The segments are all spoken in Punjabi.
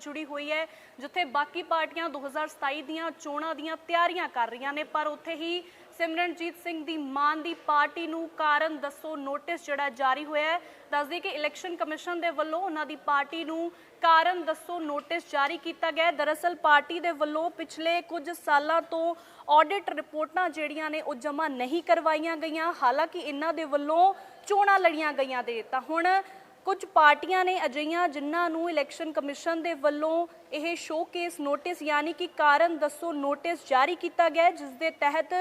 ਜੁੜੀ ਹੋਈ ਹੈ, ਜਿੱਥੇ ਬਾਕੀ ਪਾਰਟੀਆਂ 2027 ਦੀਆਂ ਚੋਣਾਂ ਦੀਆਂ ਤਿਆਰੀਆਂ ਕਰ ਰਹੀਆਂ ਨੇ, ਪਰ ਉੱਥੇ ਹੀ ਸਿਮਰਨਜੀਤ ਸਿੰਘ ਦੀ ਮਾਨ ਦੀ ਪਾਰਟੀ ਨੂੰ ਕਾਰਨ ਦੱਸੋ ਨੋਟਿਸ ਜਿਹੜਾ ਜਾਰੀ ਹੋਇਆ ਹੈ। ਦੱਸਦੇ ਕਿ ਇਲੈਕਸ਼ਨ ਕਮਿਸ਼ਨ ਦੇ ਵੱਲੋਂ ਉਹਨਾਂ ਦੀ ਪਾਰਟੀ ਨੂੰ ਕਾਰਨ ਦੱਸੋ ਨੋਟਿਸ ਜਾਰੀ ਕੀਤਾ ਗਿਆ ਦਰਅਸਲ ਪਾਰਟੀ ਦੇ ਵੱਲੋਂ ਪਿਛਲੇ ਕੁਝ ਸਾਲਾਂ ਤੋਂ ਆਡਿਟ ਰਿਪੋਰਟਾਂ ਜਿਹੜੀਆਂ ਨੇ, ਉਹ ਜਮ੍ਹਾਂ ਨਹੀਂ ਕਰਵਾਈਆਂ ਗਈਆਂ। ਹਾਲਾਂਕਿ ਇਹਨਾਂ ਦੇ ਵੱਲੋਂ ਚੋਣਾਂ ਲੜੀਆਂ ਗਈਆਂ ਦੇ ਤਾਂ ਹੁਣ ਕੁਝ ਪਾਰਟੀਆਂ ਨੇ ਅਜਿਹੀਆਂ ਜਿਨ੍ਹਾਂ ਨੂੰ ਇਲੈਕਸ਼ਨ ਕਮਿਸ਼ਨ ਦੇ ਵੱਲੋਂ ਇਹ ਸ਼ੋਕੇਸ ਨੋਟਿਸ ਯਾਨੀ ਕਿ ਕਾਰਨ ਦੱਸੋ ਨੋਟਿਸ ਜਾਰੀ ਕੀਤਾ ਗਿਆ ਜਿਸ ਦੇ ਤਹਿਤ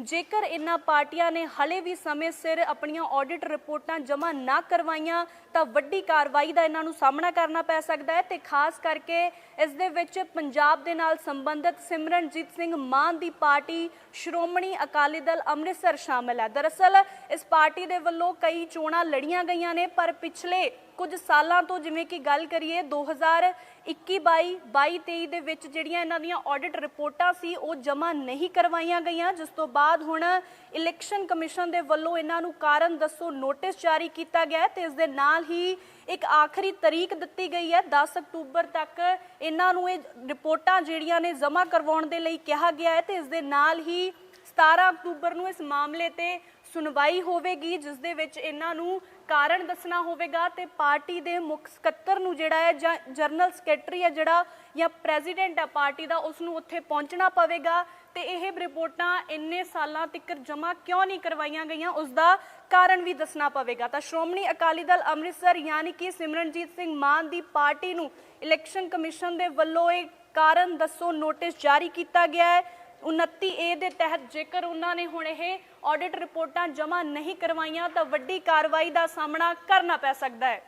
ਜੇਕਰ ਇਹਨਾਂ ਪਾਰਟੀਆਂ ਨੇ ਹਲੇ ਵੀ ਸਮੇਂ ਸਿਰ ਆਪਣੀਆਂ ਆਡਿਟ ਰਿਪੋਰਟਾਂ ਜਮ੍ਹਾਂ ਨਾ ਕਰਵਾਈਆਂ, ਤਾਂ ਵੱਡੀ ਕਾਰਵਾਈ ਦਾ ਇਹਨਾਂ ਨੂੰ ਸਾਹਮਣਾ ਕਰਨਾ ਪੈ ਸਕਦਾ ਹੈ ਤੇ ਖਾਸ ਕਰਕੇ ਇਸ ਦੇ ਵਿੱਚ ਪੰਜਾਬ ਦੇ ਨਾਲ ਸੰਬੰਧਿਤ ਸਿਮਰਨਜੀਤ ਸਿੰਘ ਮਾਨ ਦੀ ਪਾਰਟੀ, ਸ਼੍ਰੋਮਣੀ ਅਕਾਲੀ ਦਲ ਅੰਮ੍ਰਿਤਸਰ ਸ਼ਾਮਲ ਹੈ। ਦਰਅਸਲ ਇਸ ਪਾਰਟੀ ਦੇ ਵੱਲੋਂ ਕਈ ਚੋਣਾਂ ਲੜੀਆਂ ਗਈਆਂ ਨੇ, ਪਰ ਪਿਛਲੇ ਕੁਝ ਸਾਲਾਂ ਤੋਂ ਜਿਵੇਂ ਕਿ ਗੱਲ ਕਰੀਏ 2021 22 22 23 ਦੇ ਵਿੱਚ ਜਿਹੜੀਆਂ ਇਹਨਾਂ ਦੀਆਂ ਆਡਿਟ ਰਿਪੋਰਟਾਂ ਸੀ, ਉਹ ਜਮ੍ਹਾਂ ਨਹੀਂ ਕਰਵਾਈਆਂ ਗਈਆਂ। ਜਿਸ ਤੋਂ ਬਾਅਦ ਹੁਣ ਇਲੈਕਸ਼ਨ ਕਮਿਸ਼ਨ ਦੇ ਵੱਲੋਂ ਇਹਨਾਂ ਨੂੰ ਕਾਰਨ ਦੱਸੋ ਨੋਟਿਸ ਜਾਰੀ ਕੀਤਾ ਗਿਆ ਹੈ ਤੇ ਇਸ ਦੇ ਨਾਲ ਹੀ ਇੱਕ ਆਖਰੀ ਤਰੀਕ ਦਿੱਤੀ ਗਈ ਹੈ। 10 ਅਕਤੂਬਰ ਤੱਕ ਇਹਨਾਂ ਨੂੰ ਇਹ ਰਿਪੋਰਟਾਂ ਜਿਹੜੀਆਂ ਨੇ ਜਮ੍ਹਾਂ ਕਰਵਾਉਣ ਦੇ ਲਈ ਕਿਹਾ ਗਿਆ ਹੈ ਤੇ ਇਸ ਦੇ ਨਾਲ ਹੀ 17 ਅਕਤੂਬਰ ਨੂੰ ਇਸ ਮਾਮਲੇ ਤੇ ਸੁਣਵਾਈ ਹੋਵੇਗੀ, ਜਿਸ ਦੇ ਵਿੱਚ ਇਹਨਾਂ ਨੂੰ ਕਾਰਨ ਦੱਸਣਾ ਹੋਵੇਗਾ ਤੇ ਪਾਰਟੀ ਦੇ ਮੁੱਖ ਸਕੱਤਰ ਨੂੰ ਜਿਹੜਾ ਹੈ ਜਾਂ ਜਨਰਲ ਸੈਕਟਰੀ ਹੈ ਜਿਹੜਾ ਜਾਂ ਪ੍ਰੈਜ਼ੀਡੈਂਟ ਹੈ ਪਾਰਟੀ ਦਾ, ਉਸ ਨੂੰ ਉੱਥੇ ਪਹੁੰਚਣਾ ਪਵੇਗਾ ਤੇ ਇਹ ਰਿਪੋਰਟਾਂ ਇੰਨੇ ਸਾਲਾਂ ਤੱਕ ਜਮ੍ਹਾਂ ਕਿਉਂ ਨਹੀਂ ਕਰਵਾਈਆਂ ਗਈਆਂ, ਉਸ ਦਾ ਕਾਰਨ ਵੀ ਦੱਸਣਾ ਪਵੇਗਾ। ਤਾਂ ਸ਼੍ਰੋਮਣੀ ਅਕਾਲੀ ਦਲ ਅੰਮ੍ਰਿਤਸਰ ਯਾਨੀ ਕਿ ਸਿਮਰਨਜੀਤ ਸਿੰਘ ਮਾਨ ਦੀ ਪਾਰਟੀ ਨੂੰ ਇਲੈਕਸ਼ਨ ਕਮਿਸ਼ਨ ਦੇ ਵੱਲੋਂ ਇਹ ਕਾਰਨ ਦੱਸੋ ਨੋਟਿਸ ਜਾਰੀ ਕੀਤਾ ਗਿਆ ਹੈ। 29 ਏ ਦੇ ਤਹਿਤ ਜੇਕਰ ਉਹਨਾਂ ਨੇ ਹੁਣ ਇਹ ਆਡਿਟ ਰਿਪੋਰਟਾਂ ਜਮ੍ਹਾਂ ਨਹੀਂ ਕਰਵਾਈਆਂ, ਤਾਂ ਵੱਡੀ ਕਾਰਵਾਈ ਦਾ ਸਾਹਮਣਾ ਕਰਨਾ ਪੈ ਸਕਦਾ ਹੈ।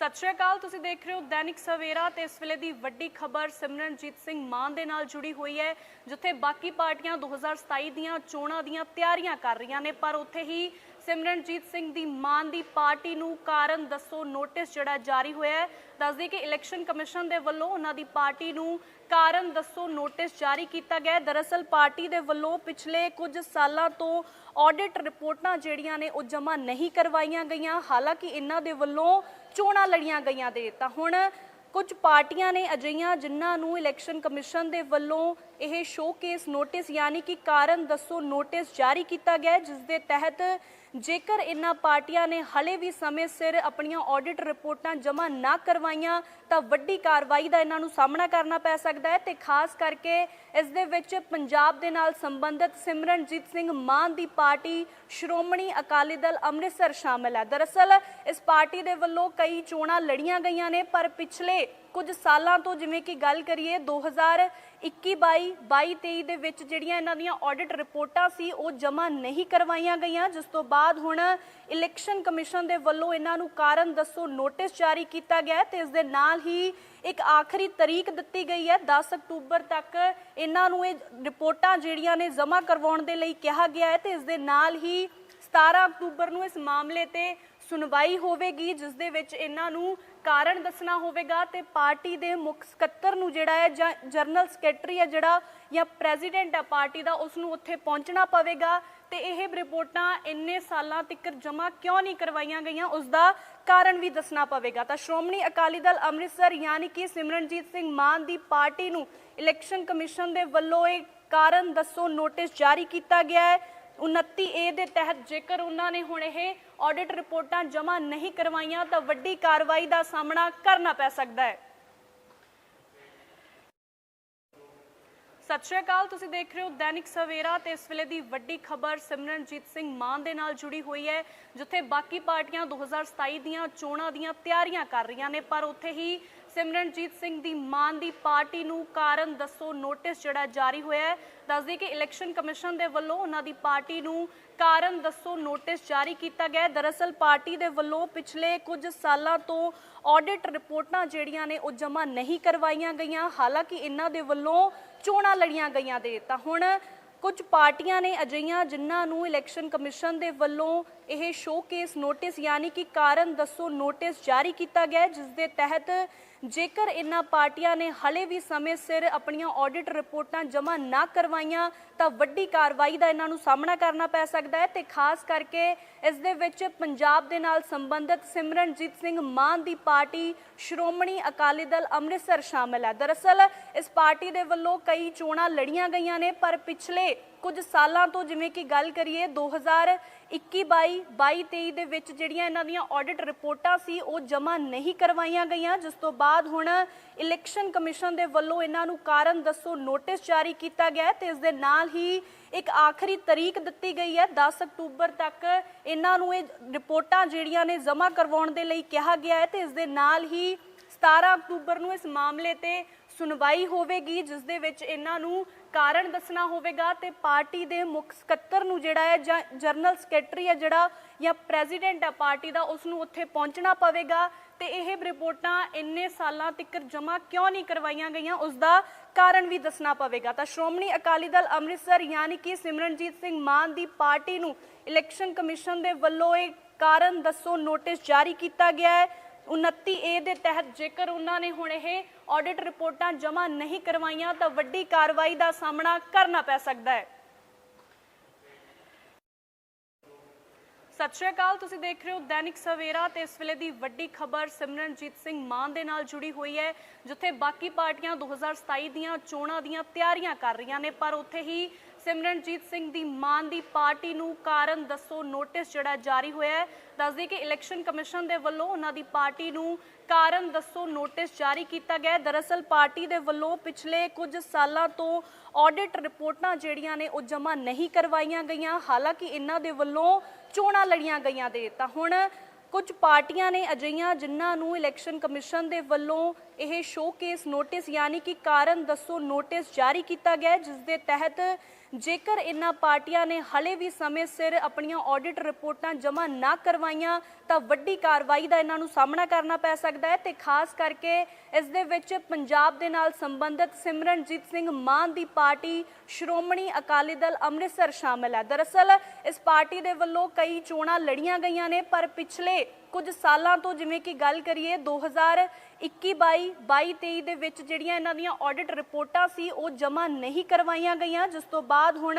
ਸਤਿ ਸ਼੍ਰੀ ਅਕਾਲ, ਤੁਸੀਂ ਦੇਖ ਰਹੇ ਹੋ ਦੈਨਿਕ ਸਵੇਰਾ ਤੇ ਇਸ ਵੇਲੇ ਦੀ ਵੱਡੀ ਖਬਰ ਸਿਮਰਨਜੀਤ ਸਿੰਘ ਮਾਨ ਦੇ ਨਾਲ ਜੁੜੀ ਹੋਈ ਹੈ, ਜਿੱਥੇ ਬਾਕੀ ਪਾਰਟੀਆਂ 2027 ਦੀਆਂ ਚੋਣਾਂ ਦੀਆਂ ਤਿਆਰੀਆਂ ਕਰ ਰਹੀਆਂ ਨੇ, ਪਰ ਉੱਥੇ ਹੀ ਸਿਮਰਨਜੀਤ ਸਿੰਘ ਦੀ ਮਾਨ ਦੀ ਪਾਰਟੀ ਨੂੰ ਕਾਰਨ ਦੱਸੋ ਨੋਟਿਸ ਜਿਹੜਾ ਜਾਰੀ ਹੋਇਆ ਹੈ। ਦੱਸਦੇ ਕਿ ਇਲੈਕਸ਼ਨ ਕਮਿਸ਼ਨ ਦੇ ਵੱਲੋਂ ਉਹਨਾਂ ਦੀ ਪਾਰਟੀ ਨੂੰ ਕਾਰਨ ਦੱਸੋ ਨੋਟਿਸ ਜਾਰੀ ਕੀਤਾ ਗਿਆ ਦਰਅਸਲ ਪਾਰਟੀ ਦੇ ਵੱਲੋਂ ਪਿਛਲੇ ਕੁਝ ਸਾਲਾਂ ਤੋਂ ਆਡਿਟ ਰਿਪੋਰਟਾਂ ਜਿਹੜੀਆਂ ਨੇ ਉਹ ਜਮ੍ਹਾਂ ਨਹੀਂ ਕਰਵਾਈਆਂ ਗਈਆਂ। ਹਾਲਾਂਕਿ ਇਹਨਾਂ ਦੇ ਵੱਲੋਂ ਚੋਣਾਂ ਲੜੀਆਂ ਗਈਆਂ ਦੇ ਤਾਂ ਹੁਣ ਕੁਝ ਪਾਰਟੀਆਂ ਨੇ ਅਜਿਹੀਆਂ ਜਿਨ੍ਹਾਂ ਨੂੰ ਇਲੈਕਸ਼ਨ ਕਮਿਸ਼ਨ ਦੇ ਵੱਲੋਂ ਇਹ ਸ਼ੋਕੇਸ ਨੋਟਿਸ ਯਾਨੀ ਕਿ ਕਾਰਨ ਦੱਸੋ ਨੋਟਿਸ ਜਾਰੀ ਕੀਤਾ ਗਿਆ ਜਿਸ ਦੇ ਤਹਿਤ ਜੇਕਰ ਇਹਨਾਂ ਪਾਰਟੀਆਂ ਨੇ ਹਲੇ ਵੀ ਸਮੇਂ ਸਿਰ ਆਪਣੀਆਂ ਆਡਿਟ ਰਿਪੋਰਟਾਂ ਜਮ੍ਹਾਂ ਨਾ ਕਰਵਾਈਆਂ, ਤਾਂ ਵੱਡੀ ਕਾਰਵਾਈ ਦਾ ਇਹਨਾਂ ਨੂੰ ਸਾਹਮਣਾ ਕਰਨਾ ਪੈ ਸਕਦਾ ਹੈ ਤੇ ਖਾਸ ਕਰਕੇ ਇਸ ਦੇ ਵਿੱਚ ਪੰਜਾਬ ਦੇ ਨਾਲ ਸੰਬੰਧਿਤ ਸਿਮਰਨਜੀਤ ਸਿੰਘ ਮਾਨ ਦੀ ਪਾਰਟੀ ਸ਼੍ਰੋਮਣੀ ਅਕਾਲੀ ਦਲ ਅੰਮ੍ਰਿਤਸਰ ਸ਼ਾਮਲ ਹੈ। ਦਰਅਸਲ ਇਸ ਪਾਰਟੀ ਦੇ ਵੱਲੋਂ ਕਈ ਚੋਣਾਂ ਲੜੀਆਂ ਗਈਆਂ ਨੇ, ਪਰ ਪਿਛਲੇ ਕੁਝ ਸਾਲਾਂ ਤੋਂ ਜਿਵੇਂ ਕਿ ਗੱਲ ਕਰੀਏ 2021 22 22 23 ਦੇ ਵਿੱਚ ਜਿਹੜੀਆਂ ਇਹਨਾਂ ਦੀਆਂ ਆਡਿਟ ਰਿਪੋਰਟਾਂ ਸੀ, ਉਹ ਜਮ੍ਹਾਂ ਨਹੀਂ ਕਰਵਾਈਆਂ ਗਈਆਂ, ਜਿਸ ਤੋਂ ਬਾਅਦ ਹੁਣ ਇਲੈਕਸ਼ਨ ਕਮਿਸ਼ਨ ਦੇ ਵੱਲੋਂ ਇਹਨਾਂ ਨੂੰ ਕਾਰਨ ਦੱਸੋ ਨੋਟਿਸ ਜਾਰੀ ਕੀਤਾ ਗਿਆ ਹੈ ਤੇ ਇਸ ਦੇ ਨਾਲ ਹੀ ਇੱਕ ਆਖਰੀ ਤਰੀਕ ਦਿੱਤੀ ਗਈ ਹੈ 10 ਅਕਤੂਬਰ ਤੱਕ ਇਹਨਾਂ ਨੂੰ ਇਹ ਰਿਪੋਰਟਾਂ ਜਿਹੜੀਆਂ ਨੇ ਜਮ੍ਹਾਂ ਕਰਵਾਉਣ ਦੇ ਲਈ ਕਿਹਾ ਗਿਆ ਹੈ ਤੇ ਇਸ ਦੇ ਨਾਲ ਹੀ 17 ਅਕਤੂਬਰ ਨੂੰ ਇਸ ਮਾਮਲੇ ਤੇ ਸੁਣਵਾਈ ਹੋਵੇਗੀ, ਜਿਸ ਦੇ ਵਿੱਚ ਇਹਨਾਂ ਨੂੰ ਕਾਰਨ ਦੱਸਣਾ ਹੋਵੇਗਾ ਤੇ ਪਾਰਟੀ ਦੇ ਮੁੱਖ ਸਕੱਤਰ ਨੂੰ ਜਿਹੜਾ ਹੈ ਜਾਂ ਜਨਰਲ ਸੈਕਟਰੀ ਹੈ ਜਿਹੜਾ ਜਾਂ ਪ੍ਰੈਜ਼ੀਡੈਂਟ ਹੈ ਪਾਰਟੀ ਦਾ ਉਸ ਨੂੰ ਉੱਥੇ ਪਹੁੰਚਣਾ ਪਵੇਗਾ ਤੇ ਇਹ ਰਿਪੋਰਟਾਂ ਇੰਨੇ ਸਾਲਾਂ ਤੱਕ ਜਮ੍ਹਾਂ ਕਿਉਂ ਨਹੀਂ ਕਰਵਾਈਆਂ ਗਈਆਂ ਉਸ ਦਾ ਕਾਰਨ ਵੀ ਦੱਸਣਾ ਪਵੇਗਾ। ਤਾਂ ਸ਼੍ਰੋਮਣੀ ਅਕਾਲੀ ਦਲ ਅੰਮ੍ਰਿਤਸਰ ਯਾਨੀ ਕਿ ਸਿਮਰਨਜੀਤ ਸਿੰਘ ਮਾਨ ਦੀ ਪਾਰਟੀ ਨੂੰ ਇਲੈਕਸ਼ਨ ਕਮਿਸ਼ਨ ਦੇ ਵੱਲੋਂ ਇਹ ਕਾਰਨ ਦੱਸੋ ਨੋਟਿਸ ਜਾਰੀ ਕੀਤਾ ਗਿਆ ਹੈ। 29 ਏ ਦੇ ਤਹਿਤ ਜੇਕਰ ਉਹਨਾਂ ਨੇ ਹੁਣ ਇਹ ਆਡਿਟ ਰਿਪੋਰਟਾਂ ਜਮ੍ਹਾਂ ਨਹੀਂ ਕਰਵਾਈਆਂ ਤਾਂ ਵੱਡੀ ਕਾਰਵਾਈ ਦਾ ਸਾਹਮਣਾ ਕਰਨਾ ਪੈ ਸਕਦਾ ਹੈ। ਸਤਿ ਸ਼੍ਰੀ ਅਕਾਲ, ਤੁਸੀਂ ਦੇਖ ਰਹੇ ਹੋ ਦੈਨਿਕ ਸਵੇਰਾ ਤੇ ਇਸ ਵੇਲੇ ਦੀ ਵੱਡੀ ਖਬਰ ਸਿਮਰਨਜੀਤ ਸਿੰਘ ਮਾਨ ਦੇ ਨਾਲ ਜੁੜੀ ਹੋਈ ਹੈ, ਜਿੱਥੇ ਬਾਕੀ ਪਾਰਟੀਆਂ 2027 ਦੀਆਂ ਚੋਣਾਂ ਦੀਆਂ ਤਿਆਰੀਆਂ ਕਰ ਰਹੀਆਂ ਨੇ, ਪਰ ਉੱਥੇ ਹੀ ਸਿਮਰਨਜੀਤ ਸਿੰਘ ਦੀ ਮਾਨ ਦੀ ਪਾਰਟੀ ਨੂੰ ਕਾਰਨ ਦੱਸੋ ਨੋਟਿਸ ਜਿਹੜਾ ਜਾਰੀ ਹੋਇਆ ਹੈ। ਦੱਸਦੇ ਕਿ ਇਲੈਕਸ਼ਨ ਕਮਿਸ਼ਨ ਦੇ ਵੱਲੋਂ ਉਹਨਾਂ ਦੀ ਪਾਰਟੀ ਨੂੰ ਕਾਰਨ ਦੱਸੋ ਨੋਟਿਸ ਜਾਰੀ ਕੀਤਾ ਗਿਆ ਦਰਅਸਲ ਪਾਰਟੀ ਦੇ ਵੱਲੋਂ ਪਿਛਲੇ ਕੁਝ ਸਾਲਾਂ ਤੋਂ ਆਡਿਟ ਰਿਪੋਰਟਾਂ ਜਿਹੜੀਆਂ ਨੇ, ਉਹ ਜਮ੍ਹਾਂ ਨਹੀਂ ਕਰਵਾਈਆਂ ਗਈਆਂ। ਹਾਲਾਂਕਿ ਇਹਨਾਂ ਦੇ ਵੱਲੋਂ ਚੋਣਾਂ ਲੜੀਆਂ ਗਈਆਂ ਦੇ ਤਾਂ ਹੁਣ ਕੁਝ ਪਾਰਟੀਆਂ ਨੇ ਅਜਿਹੀਆਂ ਜਿਨ੍ਹਾਂ ਨੂੰ ਇਲੈਕਸ਼ਨ ਕਮਿਸ਼ਨ ਦੇ ਵੱਲੋਂ ਇਹ ਸ਼ੋਕੇਸ ਨੋਟਿਸ ਯਾਨੀ ਕਿ ਕਾਰਨ ਦੱਸੋ ਨੋਟਿਸ ਜਾਰੀ ਕੀਤਾ ਗਿਆ ਜਿਸ ਦੇ ਤਹਿਤ ਜੇਕਰ ਇਹਨਾਂ ਪਾਰਟੀਆਂ ਨੇ ਹਲੇ ਵੀ ਸਮੇਂ ਸਿਰ ਆਪਣੀਆਂ ਆਡਿਟ ਰਿਪੋਰਟਾਂ ਜਮ੍ਹਾਂ ਨਾ ਕਰਵਾਈਆਂ, ਤਾਂ ਵੱਡੀ ਕਾਰਵਾਈ ਦਾ ਇਹਨਾਂ ਨੂੰ ਸਾਹਮਣਾ ਕਰਨਾ ਪੈ ਸਕਦਾ ਹੈ ਤੇ ਖਾਸ ਕਰਕੇ ਇਸ ਦੇ ਵਿੱਚ ਪੰਜਾਬ ਦੇ ਨਾਲ ਸੰਬੰਧਿਤ ਸਿਮਰਨਜੀਤ ਸਿੰਘ ਮਾਨ ਦੀ ਪਾਰਟੀ, ਸ਼੍ਰੋਮਣੀ ਅਕਾਲੀ ਦਲ ਅੰਮ੍ਰਿਤਸਰ ਸ਼ਾਮਲ ਹੈ। ਦਰਅਸਲ ਇਸ ਪਾਰਟੀ ਦੇ ਵੱਲੋਂ ਕਈ ਚੋਣਾਂ ਲੜੀਆਂ ਗਈਆਂ ਨੇ, ਪਰ ਪਿਛਲੇ ਕੁਝ ਸਾਲਾਂ ਤੋਂ ਜਿਵੇਂ ਕਿ ਗੱਲ ਕਰੀਏ 2021 22 22 23 ਦੇ ਵਿੱਚ ਜਿਹੜੀਆਂ ਇਹਨਾਂ ਦੀਆਂ ਆਡਿਟ ਰਿਪੋਰਟਾਂ ਸੀ, ਉਹ ਜਮ੍ਹਾਂ ਨਹੀਂ ਕਰਵਾਈਆਂ ਗਈਆਂ, ਜਿਸ ਤੋਂ ਬਾਅਦ ਹੁਣ ਇਲੈਕਸ਼ਨ ਕਮਿਸ਼ਨ ਦੇ ਵੱਲੋਂ ਇਹਨਾਂ ਨੂੰ ਕਾਰਨ ਦੱਸੋ ਨੋਟਿਸ ਜਾਰੀ ਕੀਤਾ ਗਿਆ ਹੈ ਤੇ ਇਸ ਦੇ ਨਾਲ ਹੀ ਇੱਕ ਆਖਰੀ ਤਰੀਕ ਦਿੱਤੀ ਗਈ ਹੈ 10 ਅਕਤੂਬਰ ਤੱਕ ਇਹਨਾਂ ਨੂੰ ਇਹ ਰਿਪੋਰਟਾਂ ਜਿਹੜੀਆਂ ਨੇ ਜਮ੍ਹਾਂ ਕਰਵਾਉਣ ਦੇ ਲਈ ਕਿਹਾ ਗਿਆ ਹੈ ਤੇ ਇਸ ਦੇ ਨਾਲ ਹੀ 17 ਅਕਤੂਬਰ ਨੂੰ ਇਸ ਮਾਮਲੇ ਤੇ ਸੁਣਵਾਈ ਹੋਵੇਗੀ, ਜਿਸ ਦੇ ਵਿੱਚ ਇਹਨਾਂ ਨੂੰ ਕਾਰਨ ਦੱਸਣਾ ਹੋਵੇਗਾ ਤੇ ਪਾਰਟੀ ਦੇ ਮੁੱਖ ਸਕੱਤਰ ਨੂੰ ਜਿਹੜਾ ਹੈ ਜਾਂ ਜਨਰਲ ਸੈਕਟਰੀ ਹੈ ਜਿਹੜਾ ਜਾਂ ਪ੍ਰੈਜ਼ੀਡੈਂਟ ਆ ਪਾਰਟੀ ਦਾ, ਉਸ ਨੂੰ ਉੱਥੇ ਪਹੁੰਚਣਾ ਪਵੇਗਾ ਤੇ ਇਹ ਰਿਪੋਰਟਾਂ ਇੰਨੇ ਸਾਲਾਂ ਤੱਕ ਜਮ੍ਹਾਂ ਕਿਉਂ ਨਹੀਂ ਕਰਵਾਈਆਂ ਗਈਆਂ, ਉਸ ਦਾ ਕਾਰਨ ਵੀ ਦੱਸਣਾ ਪਵੇਗਾ। ਤਾਂ ਸ਼੍ਰੋਮਣੀ ਅਕਾਲੀ ਦਲ ਅੰਮ੍ਰਿਤਸਰ ਯਾਨੀ ਕਿ ਸਿਮਰਨਜੀਤ ਸਿੰਘ ਮਾਨ ਦੀ ਪਾਰਟੀ ਨੂੰ ਇਲੈਕਸ਼ਨ ਕਮਿਸ਼ਨ ਦੇ ਵੱਲੋਂ ਇਹ ਕਾਰਨ ਦੱਸੋ ਨੋਟਿਸ ਜਾਰੀ ਕੀਤਾ ਗਿਆ ਹੈ। 29 ਏ ਦੇ ਤਹਿਤ ਜੇਕਰ ਉਹਨਾਂ ਨੇ ਹੁਣ ਇਹ ਆਡਿਟ ਰਿਪੋਰਟਾਂ ਜਮ੍ਹਾਂ ਨਹੀਂ ਕਰਵਾਈਆਂ, ਤਾਂ ਵੱਡੀ ਕਾਰਵਾਈ ਦਾ ਸਾਹਮਣਾ ਕਰਨਾ ਪੈ ਸਕਦਾ ਹੈ। ਸਤਿ ਸ਼੍ਰੀ ਅਕਾਲ, ਤੁਸੀਂ ਦੇਖ ਰਹੇ ਹੋ ਦੈਨਿਕ ਸਵੇਰਾ ਤੇ ਇਸ ਵੇਲੇ ਦੀ ਵੱਡੀ ਖਬਰ ਸਿਮਰਨਜੀਤ ਸਿੰਘ ਮਾਨ ਦੇ ਨਾਲ ਜੁੜੀ ਹੋਈ ਹੈ, ਜਿੱਥੇ ਬਾਕੀ ਪਾਰਟੀਆਂ 2027 ਦੀਆਂ ਚੋਣਾਂ ਦੀਆਂ ਤਿਆਰੀਆਂ ਕਰ ਰਹੀਆਂ ਨੇ, ਪਰ ਉੱਥੇ ਹੀ ਸਿਮਰਨਜੀਤ ਸਿੰਘ ਦੀ ਮਾਨ ਦੀ ਪਾਰਟੀ ਨੂੰ ਕਾਰਨ ਦੱਸੋ ਨੋਟਿਸ ਜਿਹੜਾ ਜਾਰੀ ਹੋਇਆ ਹੈ। ਦੱਸਦੇ ਕਿ ਇਲੈਕਸ਼ਨ ਕਮਿਸ਼ਨ ਦੇ ਵੱਲੋਂ ਉਹਨਾਂ ਦੀ ਪਾਰਟੀ ਨੂੰ ਕਾਰਨ ਦੱਸੋ ਨੋਟਿਸ ਜਾਰੀ ਕੀਤਾ ਗਿਆ ਦਰਅਸਲ ਪਾਰਟੀ ਦੇ ਵੱਲੋਂ ਪਿਛਲੇ ਕੁਝ ਸਾਲਾਂ ਤੋਂ ਆਡਿਟ ਰਿਪੋਰਟਾਂ ਜਿਹੜੀਆਂ ਨੇ ਉਹ ਜਮ੍ਹਾਂ ਨਹੀਂ ਕਰਵਾਈਆਂ ਗਈਆਂ। ਹਾਲਾਂਕਿ ਇਹਨਾਂ ਦੇ ਵੱਲੋਂ ਚੋਣਾਂ ਲੜੀਆਂ ਗਈਆਂ ਦੇ ਤਾਂ ਹੁਣ ਕੁਝ ਪਾਰਟੀਆਂ ਨੇ ਅਜਿਹੀਆਂ ਜਿਨ੍ਹਾਂ ਨੂੰ ਇਲੈਕਸ਼ਨ ਕਮਿਸ਼ਨ ਦੇ ਵੱਲੋਂ ਇਹ ਸ਼ੋਕੇਸ ਨੋਟਿਸ ਯਾਨੀ ਕਿ ਕਾਰਨ ਦੱਸੋ ਨੋਟਿਸ ਜਾਰੀ ਕੀਤਾ ਗਿਆ ਜਿਸ ਦੇ ਤਹਿਤ ਜੇਕਰ ਇਹਨਾਂ ਪਾਰਟੀਆਂ ਨੇ ਹਲੇ ਵੀ ਸਮੇਂ ਸਿਰ ਆਪਣੀਆਂ ਆਡਿਟ ਰਿਪੋਰਟਾਂ ਜਮ੍ਹਾਂ ਨਾ ਕਰਵਾਈਆਂ, ਤਾਂ ਵੱਡੀ ਕਾਰਵਾਈ ਦਾ ਇਹਨਾਂ ਨੂੰ ਸਾਹਮਣਾ ਕਰਨਾ ਪੈ ਸਕਦਾ ਹੈ ਤੇ ਖਾਸ ਕਰਕੇ ਇਸ ਦੇ ਵਿੱਚ ਪੰਜਾਬ ਦੇ ਨਾਲ ਸੰਬੰਧਿਤ ਸਿਮਰਨਜੀਤ ਸਿੰਘ ਮਾਨ ਦੀ ਪਾਰਟੀ, ਸ਼੍ਰੋਮਣੀ ਅਕਾਲੀ ਦਲ ਅੰਮ੍ਰਿਤਸਰ ਸ਼ਾਮਲ ਹੈ। ਦਰਅਸਲ ਇਸ ਪਾਰਟੀ ਦੇ ਵੱਲੋਂ ਕਈ ਚੋਣਾਂ ਲੜੀਆਂ ਗਈਆਂ ਨੇ, ਪਰ ਪਿਛਲੇ ਕੁਝ ਸਾਲਾਂ ਤੋਂ ਜਿਵੇਂ ਕਿ ਗੱਲ ਕਰੀਏ 2021 22 22 23 ਦੇ ਵਿੱਚ ਜਿਹੜੀਆਂ ਇਹਨਾਂ ਦੀਆਂ ਆਡਿਟ ਰਿਪੋਰਟਾਂ ਸੀ, ਉਹ ਜਮ੍ਹਾਂ ਨਹੀਂ ਕਰਵਾਈਆਂ ਗਈਆਂ, ਜਿਸ ਤੋਂ ਬਾਅਦ ਹੁਣ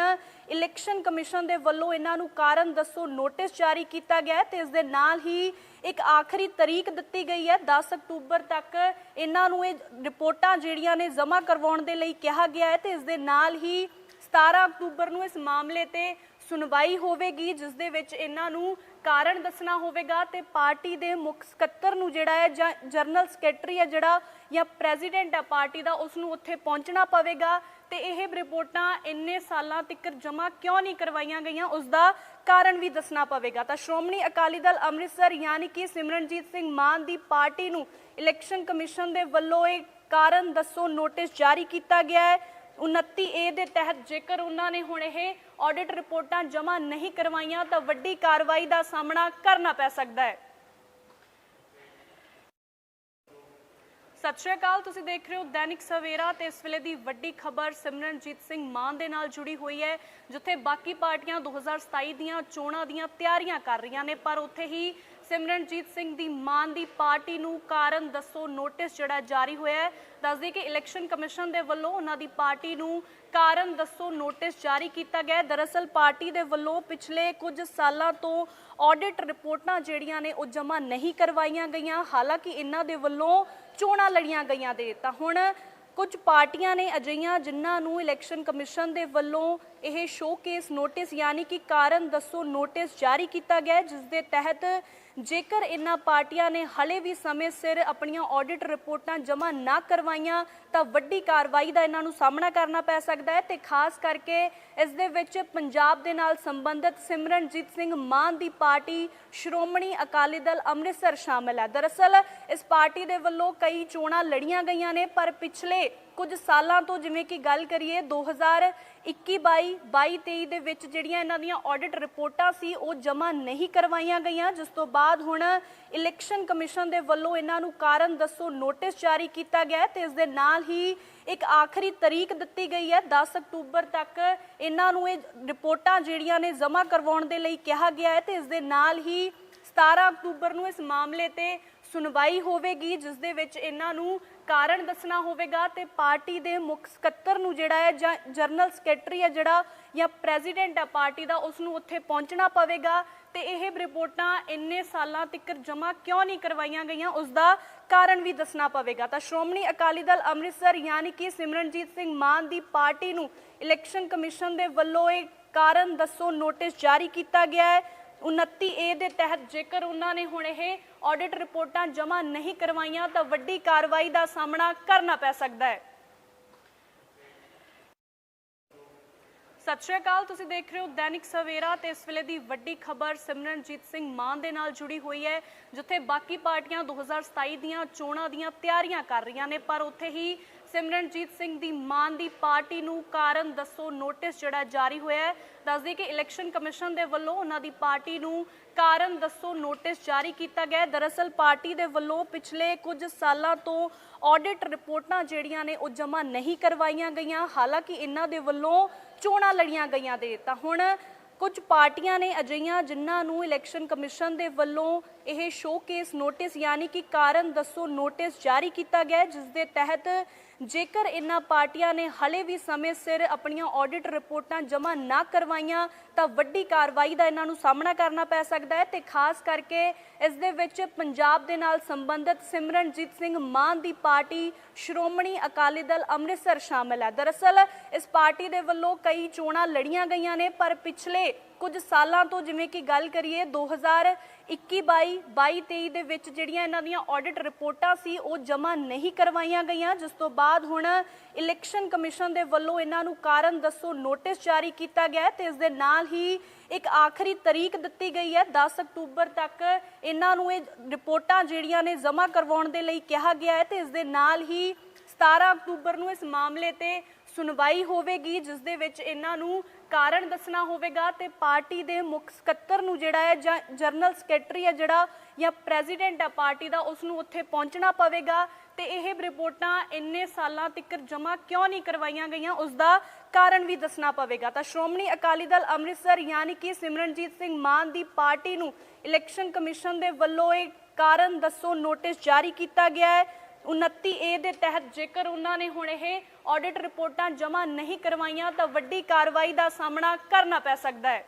ਇਲੈਕਸ਼ਨ ਕਮਿਸ਼ਨ ਦੇ ਵੱਲੋਂ ਇਹਨਾਂ ਨੂੰ ਕਾਰਨ ਦੱਸੋ ਨੋਟਿਸ ਜਾਰੀ ਕੀਤਾ ਗਿਆ ਹੈ ਤੇ ਇਸ ਦੇ ਨਾਲ ਹੀ ਇੱਕ ਆਖਰੀ ਤਰੀਕ ਦਿੱਤੀ ਗਈ ਹੈ। 10 ਅਕਤੂਬਰ ਤੱਕ ਇਹਨਾਂ ਨੂੰ ਇਹ ਰਿਪੋਰਟਾਂ ਜਿਹੜੀਆਂ ਨੇ ਜਮ੍ਹਾਂ ਕਰਵਾਉਣ ਦੇ ਲਈ ਕਿਹਾ ਗਿਆ ਹੈ ਤੇ ਇਸ ਦੇ ਨਾਲ ਹੀ 17 ਅਕਤੂਬਰ ਨੂੰ ਇਸ ਮਾਮਲੇ ਤੇ ਸੁਣਵਾਈ ਹੋਵੇਗੀ, ਜਿਸ ਦੇ ਵਿੱਚ ਇਹਨਾਂ ਨੂੰ ਕਾਰਨ ਦੱਸਣਾ ਹੋਵੇਗਾ ਤੇ ਪਾਰਟੀ ਦੇ ਮੁੱਖ ਸਕੱਤਰ ਨੂੰ ਜਿਹੜਾ ਹੈ ਜਾਂ ਜਨਰਲ ਸੈਕਟਰੀ ਹੈ ਜਿਹੜਾ ਜਾਂ ਪ੍ਰੈਜ਼ੀਡੈਂਟ ਹੈ ਪਾਰਟੀ ਦਾ, ਉਸ ਨੂੰ ਉੱਥੇ ਪਹੁੰਚਣਾ ਪਵੇਗਾ ਤੇ ਇਹ ਰਿਪੋਰਟਾਂ ਇੰਨੇ ਸਾਲਾਂ ਤੱਕ ਜਮ੍ਹਾਂ ਕਿਉਂ ਨਹੀਂ ਕਰਵਾਈਆਂ ਗਈਆਂ, ਉਸ ਦਾ ਕਾਰਨ ਵੀ ਦੱਸਣਾ ਪਵੇਗਾ। ਤਾਂ ਸ਼੍ਰੋਮਣੀ ਅਕਾਲੀ ਦਲ ਅੰਮ੍ਰਿਤਸਰ ਯਾਨੀ ਕਿ ਸਿਮਰਨਜੀਤ ਸਿੰਘ ਮਾਨ ਦੀ ਪਾਰਟੀ ਨੂੰ ਇਲੈਕਸ਼ਨ ਕਮਿਸ਼ਨ ਦੇ ਵੱਲੋਂ ਇਹ ਕਾਰਨ ਦੱਸੋ ਨੋਟਿਸ ਜਾਰੀ ਕੀਤਾ ਗਿਆ ਹੈ। 29 ਏ ਦੇ ਤਹਿਤ ਜੇਕਰ ਉਹਨਾਂ ਨੇ ਹੁਣ ਇਹ ਆਡਿਟ ਰਿਪੋਰਟਾਂ ਜਮ੍ਹਾਂ ਨਹੀਂ ਕਰਵਾਈਆਂ, ਤਾਂ ਵੱਡੀ ਕਾਰਵਾਈ ਦਾ ਸਾਹਮਣਾ ਕਰਨਾ ਪੈ ਸਕਦਾ ਹੈ। ਸਤਿ ਸ਼੍ਰੀ ਅਕਾਲ, ਤੁਸੀਂ ਦੇਖ ਰਹੇ ਹੋ ਦੈਨਿਕ ਸਵੇਰਾ ਤੇ ਇਸ ਵੇਲੇ ਦੀ ਵੱਡੀ ਖਬਰ ਸਿਮਰਨਜੀਤ ਸਿੰਘ ਮਾਨ ਦੇ ਨਾਲ ਜੁੜੀ ਹੋਈ ਹੈ, ਜਿੱਥੇ ਬਾਕੀ ਪਾਰਟੀਆਂ 2027 ਦੀਆਂ ਚੋਣਾਂ ਦੀਆਂ ਤਿਆਰੀਆਂ ਕਰ ਰਹੀਆਂ ਨੇ, ਪਰ ਉੱਥੇ ਹੀ ਸਿਮਰਨਜੀਤ ਸਿੰਘ ਦੀ ਮਾਨ ਦੀ ਪਾਰਟੀ ਨੂੰ ਕਾਰਨ ਦੱਸੋ ਨੋਟਿਸ ਜਿਹੜਾ ਜਾਰੀ ਹੋਇਆ ਹੈ। ਦੱਸਦੇ ਕਿ ਇਲੈਕਸ਼ਨ ਕਮਿਸ਼ਨ ਦੇ ਵੱਲੋਂ ਉਹਨਾਂ ਦੀ ਪਾਰਟੀ ਨੂੰ ਕਾਰਨ ਦੱਸੋ ਨੋਟਿਸ ਜਾਰੀ ਕੀਤਾ ਗਿਆ ਦਰਅਸਲ ਪਾਰਟੀ ਦੇ ਵੱਲੋਂ ਪਿਛਲੇ ਕੁਝ ਸਾਲਾਂ ਤੋਂ ਆਡਿਟ ਰਿਪੋਰਟਾਂ ਜਿਹੜੀਆਂ ਨੇ ਉਹ ਜਮ੍ਹਾਂ ਨਹੀਂ ਕਰਵਾਈਆਂ ਗਈਆਂ। ਹਾਲਾਂਕਿ ਇਹਨਾਂ ਦੇ ਵੱਲੋਂ ਚੋਣਾਂ ਲੜੀਆਂ ਗਈਆਂ ਦੇ ਤਾਂ ਹੁਣ ਕੁਝ ਪਾਰਟੀਆਂ ਨੇ ਅਜਿਹੀਆਂ ਜਿਨ੍ਹਾਂ ਨੂੰ ਇਲੈਕਸ਼ਨ ਕਮਿਸ਼ਨ ਦੇ ਵੱਲੋਂ ਇਹ ਸ਼ੋਕੇਸ ਨੋਟਿਸ ਯਾਨੀ ਕਿ ਕਾਰਨ ਦੱਸੋ ਨੋਟਿਸ ਜਾਰੀ ਕੀਤਾ ਗਿਆ ਜਿਸ ਦੇ ਤਹਿਤ ਜੇਕਰ ਇਹਨਾਂ ਪਾਰਟੀਆਂ ਨੇ ਹਲੇ ਵੀ ਸਮੇਂ ਸਿਰ ਆਪਣੀਆਂ ਆਡਿਟ ਰਿਪੋਰਟਾਂ ਜਮ੍ਹਾਂ ਨਾ ਕਰਵਾਈਆਂ, ਤਾਂ ਵੱਡੀ ਕਾਰਵਾਈ ਦਾ ਇਹਨਾਂ ਨੂੰ ਸਾਹਮਣਾ ਕਰਨਾ ਪੈ ਸਕਦਾ ਹੈ ਤੇ ਖਾਸ ਕਰਕੇ ਇਸ ਦੇ ਵਿੱਚ ਪੰਜਾਬ ਦੇ ਨਾਲ ਸੰਬੰਧਿਤ ਸਿਮਰਨਜੀਤ ਸਿੰਘ ਮਾਨ ਦੀ ਪਾਰਟੀ, ਸ਼੍ਰੋਮਣੀ ਅਕਾਲੀ ਦਲ ਅੰਮ੍ਰਿਤਸਰ ਸ਼ਾਮਲ ਹੈ। ਦਰਅਸਲ ਇਸ ਪਾਰਟੀ ਦੇ ਵੱਲੋਂ ਕਈ ਚੋਣਾਂ ਲੜੀਆਂ ਗਈਆਂ ਨੇ, ਪਰ ਪਿਛਲੇ ਕੁਝ ਸਾਲਾਂ ਤੋਂ ਜਿਵੇਂ ਕਿ ਗੱਲ ਕਰੀਏ 2021 22 22 23 ਦੇ ਵਿੱਚ ਜਿਹੜੀਆਂ ਇਹਨਾਂ ਦੀਆਂ ਆਡਿਟ ਰਿਪੋਰਟਾਂ ਸੀ, ਉਹ ਜਮ੍ਹਾਂ ਨਹੀਂ ਕਰਵਾਈਆਂ ਗਈਆਂ। ਜਿਸ ਤੋਂ ਬਾਅਦ ਹੁਣ ਇਲੈਕਸ਼ਨ ਕਮਿਸ਼ਨ ਦੇ ਵੱਲੋਂ ਇਹਨਾਂ ਨੂੰ ਕਾਰਨ ਦੱਸੋ ਨੋਟਿਸ ਜਾਰੀ ਕੀਤਾ ਗਿਆ ਹੈ ਤੇ ਇਸ ਦੇ ਨਾਲ ਹੀ ਇੱਕ ਆਖਰੀ ਤਰੀਕ ਦਿੱਤੀ ਗਈ ਹੈ। 10 ਅਕਤੂਬਰ ਤੱਕ ਇਹਨਾਂ ਨੂੰ ਇਹ ਰਿਪੋਰਟਾਂ ਜਿਹੜੀਆਂ ਨੇ ਜਮ੍ਹਾਂ ਕਰਵਾਉਣ ਦੇ ਲਈ ਕਿਹਾ ਗਿਆ ਹੈ ਤੇ ਇਸ ਦੇ ਨਾਲ ਹੀ 17 ਅਕਤੂਬਰ ਨੂੰ ਇਸ ਮਾਮਲੇ ਤੇ ਸੁਣਵਾਈ ਹੋਵੇਗੀ, ਜਿਸ ਦੇ ਵਿੱਚ ਇਹਨਾਂ ਨੂੰ ਕਾਰਨ ਦੱਸਣਾ ਹੋਵੇਗਾ ਤੇ ਪਾਰਟੀ ਦੇ ਮੁੱਖ ਸਕੱਤਰ ਨੂੰ ਜਿਹੜਾ ਹੈ ਜਾਂ ਜਨਰਲ ਸੈਕਟਰੀ ਹੈ ਜਿਹੜਾ ਜਾਂ ਪ੍ਰੈਜ਼ੀਡੈਂਟ ਹੈ ਪਾਰਟੀ ਦਾ, ਉਸ ਨੂੰ ਉੱਥੇ ਪਹੁੰਚਣਾ ਪਵੇਗਾ ਤੇ ਇਹ ਰਿਪੋਰਟਾਂ ਇੰਨੇ ਸਾਲਾਂ ਤੱਕ ਜਮ੍ਹਾਂ ਕਿਉਂ ਨਹੀਂ ਕਰਵਾਈਆਂ ਗਈਆਂ, ਉਸ ਦਾ ਕਾਰਨ ਵੀ ਦੱਸਣਾ ਪਵੇਗਾ। ਤਾਂ ਸ਼੍ਰੋਮਣੀ ਅਕਾਲੀ ਦਲ ਅੰਮ੍ਰਿਤਸਰ ਯਾਨੀ ਕਿ ਸਿਮਰਨਜੀਤ ਸਿੰਘ ਮਾਨ ਦੀ ਪਾਰਟੀ ਨੂੰ ਇਲੈਕਸ਼ਨ ਕਮਿਸ਼ਨ ਦੇ ਵੱਲੋਂ ਇਹ ਕਾਰਨ ਦੱਸੋ ਨੋਟਿਸ ਜਾਰੀ ਕੀਤਾ ਗਿਆ ਹੈ। 29 ਏ ਦੇ ਤਹਿਤ ਜੇਕਰ ਉਹਨਾਂ ਨੇ ਹੁਣ ਇਹ ਆਡਿਟ ਰਿਪੋਰਟਾਂ ਜਮ੍ਹਾਂ ਨਹੀਂ ਕਰਵਾਈਆਂ ਤਾਂ ਵੱਡੀ ਕਾਰਵਾਈ ਦਾ ਸਾਹਮਣਾ ਕਰਨਾ ਪੈ ਸਕਦਾ ਹੈ। ਸਤਿ ਸ਼੍ਰੀ ਅਕਾਲ, ਤੁਸੀਂ ਦੇਖ ਰਹੇ ਹੋ ਦੈਨਿਕ ਸਵੇਰਾ ਤੇ ਇਸ ਵੇਲੇ ਦੀ ਵੱਡੀ ਖਬਰ ਸਿਮਰਨਜੀਤ ਸਿੰਘ ਮਾਨ ਦੇ ਨਾਲ ਜੁੜੀ ਹੋਈ ਹੈ, ਜਿੱਥੇ ਬਾਕੀ ਪਾਰਟੀਆਂ 2027 ਦੀਆਂ ਚੋਣਾਂ ਦੀਆਂ ਤਿਆਰੀਆਂ ਕਰ ਰਹੀਆਂ ਨੇ, ਪਰ ਉੱਥੇ ਹੀ ਸਿਮਰਨਜੀਤ ਸਿੰਘ ਦੀ ਮਾਨ ਦੀ ਪਾਰਟੀ ਨੂੰ ਕਾਰਨ ਦੱਸੋ ਨੋਟਿਸ ਜਿਹੜਾ ਜਾਰੀ ਹੋਇਆ ਹੈ। ਦੱਸਦੀ ਕਿ ਇਲੈਕਸ਼ਨ ਕਮਿਸ਼ਨ ਦੇ ਵੱਲੋਂ ਉਹਨਾਂ ਦੀ ਪਾਰਟੀ ਨੂੰ ਕਾਰਨ ਦੱਸੋ ਨੋਟਿਸ ਜਾਰੀ ਕੀਤਾ ਗਿਆ ਦਰਅਸਲ ਪਾਰਟੀ ਦੇ ਵੱਲੋਂ ਪਿਛਲੇ ਕੁਝ ਸਾਲਾਂ ਤੋਂ ਆਡਿਟ ਰਿਪੋਰਟਾਂ ਜਿਹੜੀਆਂ ਨੇ ਉਹ ਜਮ੍ਹਾਂ ਨਹੀਂ ਕਰਵਾਈਆਂ ਗਈਆਂ। ਹਾਲਾਂਕਿ ਇਹਨਾਂ ਦੇ ਵੱਲੋਂ ਚੋਣਾਂ ਲੜੀਆਂ ਗਈਆਂ ਦੇ ਤਾਂ ਹੁਣ ਕੁਝ ਪਾਰਟੀਆਂ ਨੇ ਅਜਿਹੀਆਂ ਜਿਨ੍ਹਾਂ ਨੂੰ ਇਲੈਕਸ਼ਨ ਕਮਿਸ਼ਨ ਦੇ ਵੱਲੋਂ ਇਹ ਸ਼ੋਕੇਸ ਨੋਟਿਸ ਯਾਨੀ ਕਿ ਕਾਰਨ ਦੱਸੋ ਨੋਟਿਸ ਜਾਰੀ ਕੀਤਾ ਗਿਆ ਜਿਸ ਦੇ ਤਹਿਤ ਜੇਕਰ ਇਹਨਾਂ ਪਾਰਟੀਆਂ ਨੇ ਹਲੇ ਵੀ ਸਮੇਂ ਸਿਰ ਆਪਣੀਆਂ ਆਡਿਟ ਰਿਪੋਰਟਾਂ ਜਮ੍ਹਾਂ ਨਾ ਕਰਵਾਈਆਂ ਤਾਂ ਵੱਡੀ ਕਾਰਵਾਈ ਦਾ ਇਹਨਾਂ ਨੂੰ ਸਾਹਮਣਾ ਕਰਨਾ ਪੈ ਸਕਦਾ ਹੈ ਤੇ ਖਾਸ ਕਰਕੇ ਇਸ ਦੇ ਵਿੱਚ ਪੰਜਾਬ ਦੇ ਨਾਲ ਸੰਬੰਧਿਤ ਸਿਮਰਨਜੀਤ ਸਿੰਘ ਮਾਨ ਦੀ ਪਾਰਟੀ ਸ਼੍ਰੋਮਣੀ ਅਕਾਲੀ ਦਲ ਅੰਮ੍ਰਿਤਸਰ ਸ਼ਾਮਲ ਹੈ। ਦਰਅਸਲ ਇਸ ਪਾਰਟੀ ਦੇ ਵੱਲੋਂ ਕਈ ਚੋਣਾਂ ਲੜੀਆਂ ਗਈਆਂ ਨੇ, ਪਰ ਪਿਛਲੇ ਕੁਝ ਸਾਲਾਂ ਤੋਂ ਜਿਵੇਂ ਕਿ ਗੱਲ ਕਰੀਏ 2021 22 22 23 ਦੇ ਵਿੱਚ ਜਿਹੜੀਆਂ ਇਹਨਾਂ ਦੀਆਂ ਆਡਿਟ ਰਿਪੋਰਟਾਂ ਸੀ, ਉਹ ਜਮ੍ਹਾਂ ਨਹੀਂ ਕਰਵਾਈਆਂ ਗਈਆਂ। ਜਿਸ ਤੋਂ ਬਾਅਦ ਹੁਣ ਇਲੈਕਸ਼ਨ ਕਮਿਸ਼ਨ ਦੇ ਵੱਲੋਂ ਇਹਨਾਂ ਨੂੰ ਕਾਰਨ ਦੱਸੋ ਨੋਟਿਸ ਜਾਰੀ ਕੀਤਾ ਗਿਆ ਹੈ ਤੇ ਇਸ ਦੇ ਨਾਲ ਹੀ ਇੱਕ ਆਖਰੀ ਤਰੀਕ ਦਿੱਤੀ ਗਈ ਹੈ। 10 ਅਕਤੂਬਰ ਤੱਕ ਇਹਨਾਂ ਨੂੰ ਇਹ ਰਿਪੋਰਟਾਂ ਜਿਹੜੀਆਂ ਨੇ ਜਮ੍ਹਾਂ ਕਰਵਾਉਣ ਦੇ ਲਈ ਕਿਹਾ ਗਿਆ ਹੈ ਤੇ ਇਸ ਦੇ ਨਾਲ ਹੀ 17 ਅਕਤੂਬਰ ਨੂੰ ਇਸ ਮਾਮਲੇ ਤੇ ਸੁਣਵਾਈ ਹੋਵੇਗੀ, ਜਿਸ ਦੇ ਵਿੱਚ ਇਹਨਾਂ ਨੂੰ ਕਾਰਨ ਦੱਸਣਾ ਹੋਵੇਗਾ ਤੇ ਪਾਰਟੀ ਦੇ ਮੁੱਖ ਸਕੱਤਰ ਨੂੰ ਜਿਹੜਾ ਹੈ ਜਾਂ ਜਨਰਲ ਸੈਕਟਰੀ ਹੈ ਜਿਹੜਾ ਜਾਂ ਪ੍ਰੈਜ਼ੀਡੈਂਟ ਹੈ ਪਾਰਟੀ ਦਾ, ਉਸ ਨੂੰ ਉੱਥੇ ਪਹੁੰਚਣਾ ਪਵੇਗਾ। ਤੇ ਇਹ ਰਿਪੋਰਟਾਂ ਇੰਨੇ ਸਾਲਾਂ ਤੱਕ ਜਮ੍ਹਾਂ ਕਿਉਂ ਨਹੀਂ ਕਰਵਾਈਆਂ ਗਈਆਂ, ਉਸ ਦਾ ਕਾਰਨ ਵੀ ਦੱਸਣਾ ਪਵੇਗਾ। ਤਾਂ ਸ਼੍ਰੋਮਣੀ ਅਕਾਲੀ ਦਲ ਅੰਮ੍ਰਿਤਸਰ ਯਾਨੀ ਕਿ ਸਿਮਰਨਜੀਤ ਸਿੰਘ ਮਾਨ ਦੀ ਪਾਰਟੀ ਨੂੰ ਇਲੈਕਸ਼ਨ ਕਮਿਸ਼ਨ ਦੇ ਵੱਲੋਂ ਇਹ ਕਾਰਨ ਦੱਸੋ ਨੋਟਿਸ ਜਾਰੀ ਕੀਤਾ ਗਿਆ ਹੈ। 29 ਏ ਦੇ ਤਹਿਤ ਜੇਕਰ ਉਹਨਾਂ ਨੇ ਹੁਣ ਇਹ ਆਡਿਟ ਰਿਪੋਰਟਾਂ ਜਮ੍ਹਾਂ ਨਹੀਂ ਕਰਵਾਈਆਂ, ਤਾਂ ਵੱਡੀ ਕਾਰਵਾਈ ਦਾ ਸਾਹਮਣਾ ਕਰਨਾ ਪੈ ਸਕਦਾ ਹੈ।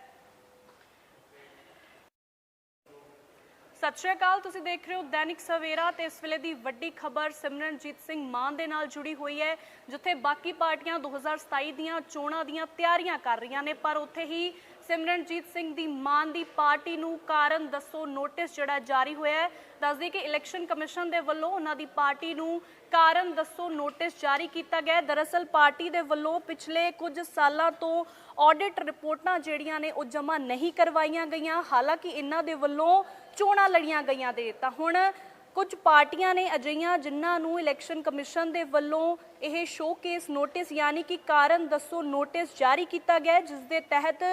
ਸਤਿ ਸ਼੍ਰੀ ਅਕਾਲ, ਤੁਸੀਂ ਦੇਖ ਰਹੇ ਹੋ ਦੈਨਿਕ ਸਵੇਰਾ ਤੇ ਇਸ ਵੇਲੇ ਦੀ ਵੱਡੀ ਖਬਰ ਸਿਮਰਨਜੀਤ ਸਿੰਘ ਮਾਨ ਦੇ ਨਾਲ ਜੁੜੀ ਹੋਈ ਹੈ, ਜਿੱਥੇ ਬਾਕੀ ਪਾਰਟੀਆਂ 2027 ਦੀਆਂ ਚੋਣਾਂ ਦੀਆਂ ਤਿਆਰੀਆਂ ਕਰ ਰਹੀਆਂ ਨੇ, ਪਰ ਉੱਥੇ ਹੀ ਸਿਮਰਨਜੀਤ ਸਿੰਘ ਦੀ ਮਾਨ ਦੀ ਪਾਰਟੀ ਨੂੰ ਕਾਰਨ ਦੱਸੋ ਨੋਟਿਸ ਜਿਹੜਾ ਜਾਰੀ ਹੋਇਆ ਹੈ। ਦੱਸਦੀ ਕਿ ਇਲੈਕਸ਼ਨ ਕਮਿਸ਼ਨ ਦੇ ਵੱਲੋਂ ਉਹਨਾਂ ਦੀ ਪਾਰਟੀ ਨੂੰ ਕਾਰਨ ਦੱਸੋ ਨੋਟਿਸ ਜਾਰੀ ਕੀਤਾ ਗਿਆ ਦਰਅਸਲ ਪਾਰਟੀ ਦੇ ਵੱਲੋਂ ਪਿਛਲੇ ਕੁਝ ਸਾਲਾਂ ਤੋਂ ਆਡਿਟ ਰਿਪੋਰਟਾਂ ਜਿਹੜੀਆਂ ਨੇ ਉਹ ਜਮ੍ਹਾਂ ਨਹੀਂ ਕਰਵਾਈਆਂ ਗਈਆਂ। ਹਾਲਾਂਕਿ ਇਹਨਾਂ ਦੇ ਵੱਲੋਂ ਚੋਣਾਂ ਲੜੀਆਂ ਗਈਆਂ ਦੇ, ਤਾਂ ਹੁਣ ਕੁਝ ਪਾਰਟੀਆਂ ਨੇ ਅਜਿਹੀਆਂ ਜਿਨ੍ਹਾਂ ਨੂੰ ਇਲੈਕਸ਼ਨ ਕਮਿਸ਼ਨ ਦੇ ਵੱਲੋਂ ਇਹ ਸ਼ੋਕੇਸ ਨੋਟਿਸ, ਯਾਨੀ ਕਿ ਕਾਰਨ ਦੱਸੋ ਨੋਟਿਸ ਜਾਰੀ ਕੀਤਾ ਗਿਆ ਜਿਸ ਦੇ ਤਹਿਤ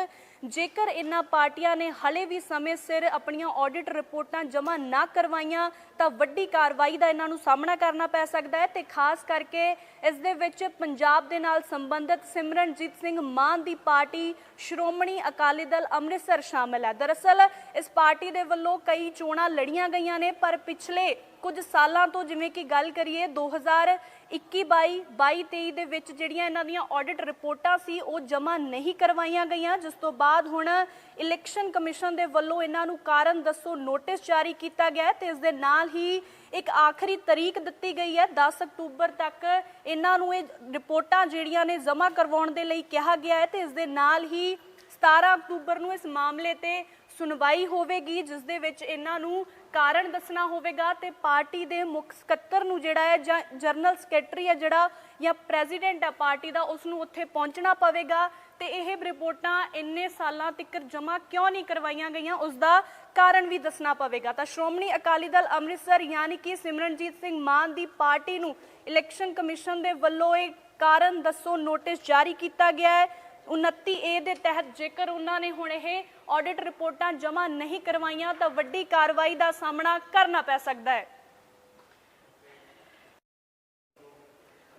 ਜੇਕਰ ਇਹਨਾਂ ਪਾਰਟੀਆਂ ਨੇ ਹਲੇ ਵੀ ਸਮੇਂ ਸਿਰ ਆਪਣੀਆਂ ਆਡਿਟ ਰਿਪੋਰਟਾਂ ਜਮ੍ਹਾਂ ਨਾ ਕਰਵਾਈਆਂ, ਤਾਂ ਵੱਡੀ ਕਾਰਵਾਈ ਦਾ ਇਹਨਾਂ ਨੂੰ ਸਾਹਮਣਾ ਕਰਨਾ ਪੈ ਸਕਦਾ ਹੈ ਤੇ ਖਾਸ ਕਰਕੇ ਇਸ ਦੇ ਵਿੱਚ ਪੰਜਾਬ ਦੇ ਨਾਲ ਸੰਬੰਧਿਤ ਸਿਮਰਨਜੀਤ ਸਿੰਘ ਮਾਨ ਦੀ ਪਾਰਟੀ ਸ਼੍ਰੋਮਣੀ ਅਕਾਲੀ ਦਲ ਅੰਮ੍ਰਿਤਸਰ ਸ਼ਾਮਲ ਹੈ। ਦਰਅਸਲ, ਇਸ ਪਾਰਟੀ ਦੇ ਵੱਲੋਂ ਕਈ ਚੋਣਾਂ ਲੜੀਆਂ ਗਈਆਂ ਨੇ, ਪਰ ਪਿਛਲੇ ਕੁਝ ਸਾਲਾਂ ਤੋਂ ਜਿਵੇਂ ਕਿ ਗੱਲ ਕਰੀਏ 2021 22 22 23 ਦੇ ਵਿੱਚ ਜਿਹੜੀਆਂ ਇਹਨਾਂ ਦੀਆਂ ਆਡਿਟ ਰਿਪੋਰਟਾਂ ਸੀ, ਉਹ ਜਮ੍ਹਾਂ ਨਹੀਂ ਕਰਵਾਈਆਂ ਗਈਆਂ, ਜਿਸ ਤੋਂ ਬਾਅਦ ਬਾਅਦ ਹੁਣ ਇਲੈਕਸ਼ਨ ਕਮਿਸ਼ਨ ਦੇ ਵੱਲੋਂ ਇਹਨਾਂ ਨੂੰ ਕਾਰਨ ਦੱਸੋ ਨੋਟਿਸ ਜਾਰੀ ਕੀਤਾ ਗਿਆ ਹੈ ਤੇ ਇਸ ਦੇ ਨਾਲ ਹੀ ਇੱਕ ਆਖਰੀ ਤਰੀਕ ਦਿੱਤੀ ਗਈ ਹੈ 10 ਅਕਤੂਬਰ ਤੱਕ ਇਹਨਾਂ ਨੂੰ ਇਹ ਰਿਪੋਰਟਾਂ ਜਿਹੜੀਆਂ ਨੇ ਜਮ੍ਹਾਂ ਕਰਵਾਉਣ ਦੇ ਲਈ ਕਿਹਾ ਗਿਆ ਹੈ ਤੇ ਇਸ ਦੇ ਨਾਲ ਹੀ 17 ਅਕਤੂਬਰ ਨੂੰ ਇਸ ਮਾਮਲੇ ਤੇ ਸੁਣਵਾਈ ਹੋਵੇਗੀ, ਜਿਸ ਦੇ ਵਿੱਚ ਇਹਨਾਂ ਨੂੰ ਕਾਰਨ ਦੱਸਣਾ ਹੋਵੇਗਾ ਤੇ ਪਾਰਟੀ ਦੇ ਮੁੱਖ ਸਕੱਤਰ ਨੂੰ ਜਿਹੜਾ ਹੈ ਜਾਂ ਜਨਰਲ ਸੈਕਟਰੀ ਹੈ ਜਿਹੜਾ ਜਾਂ ਪ੍ਰੈਜ਼ੀਡੈਂਟ ਆ ਪਾਰਟੀ ਦਾ, ਉਸ ਨੂੰ ਉੱਥੇ ਪਹੁੰਚਣਾ ਪਵੇਗਾ। ਤੇ ਇਹ ਰਿਪੋਰਟਾਂ ਇੰਨੇ ਸਾਲਾਂ ਤੱਕ ਜਮ੍ਹਾਂ ਕਿਉਂ ਨਹੀਂ ਕਰਵਾਈਆਂ ਗਈਆਂ, ਉਸ ਦਾ ਕਾਰਨ ਵੀ ਦੱਸਣਾ ਪਵੇਗਾ। ਤਾਂ ਸ਼੍ਰੋਮਣੀ ਅਕਾਲੀ ਦਲ ਅੰਮ੍ਰਿਤਸਰ ਯਾਨੀ ਕਿ ਸਿਮਰਨਜੀਤ ਸਿੰਘ ਮਾਨ ਦੀ ਪਾਰਟੀ ਨੂੰ ਇਲੈਕਸ਼ਨ ਕਮਿਸ਼ਨ ਦੇ ਵੱਲੋਂ ਇਹ ਕਾਰਨ ਦੱਸੋ ਨੋਟਿਸ ਜਾਰੀ ਕੀਤਾ ਗਿਆ ਹੈ। 29 ਏ ਦੇ ਤਹਿਤ ਜੇਕਰ ਉਹਨਾਂ ਨੇ ਹੁਣ ਇਹ ਆਡਿਟ ਰਿਪੋਰਟਾਂ ਜਮ੍ਹਾਂ ਨਹੀਂ ਕਰਵਾਈਆਂ, ਤਾਂ ਵੱਡੀ ਕਾਰਵਾਈ ਦਾ ਸਾਹਮਣਾ ਕਰਨਾ ਪੈ ਸਕਦਾ ਹੈ।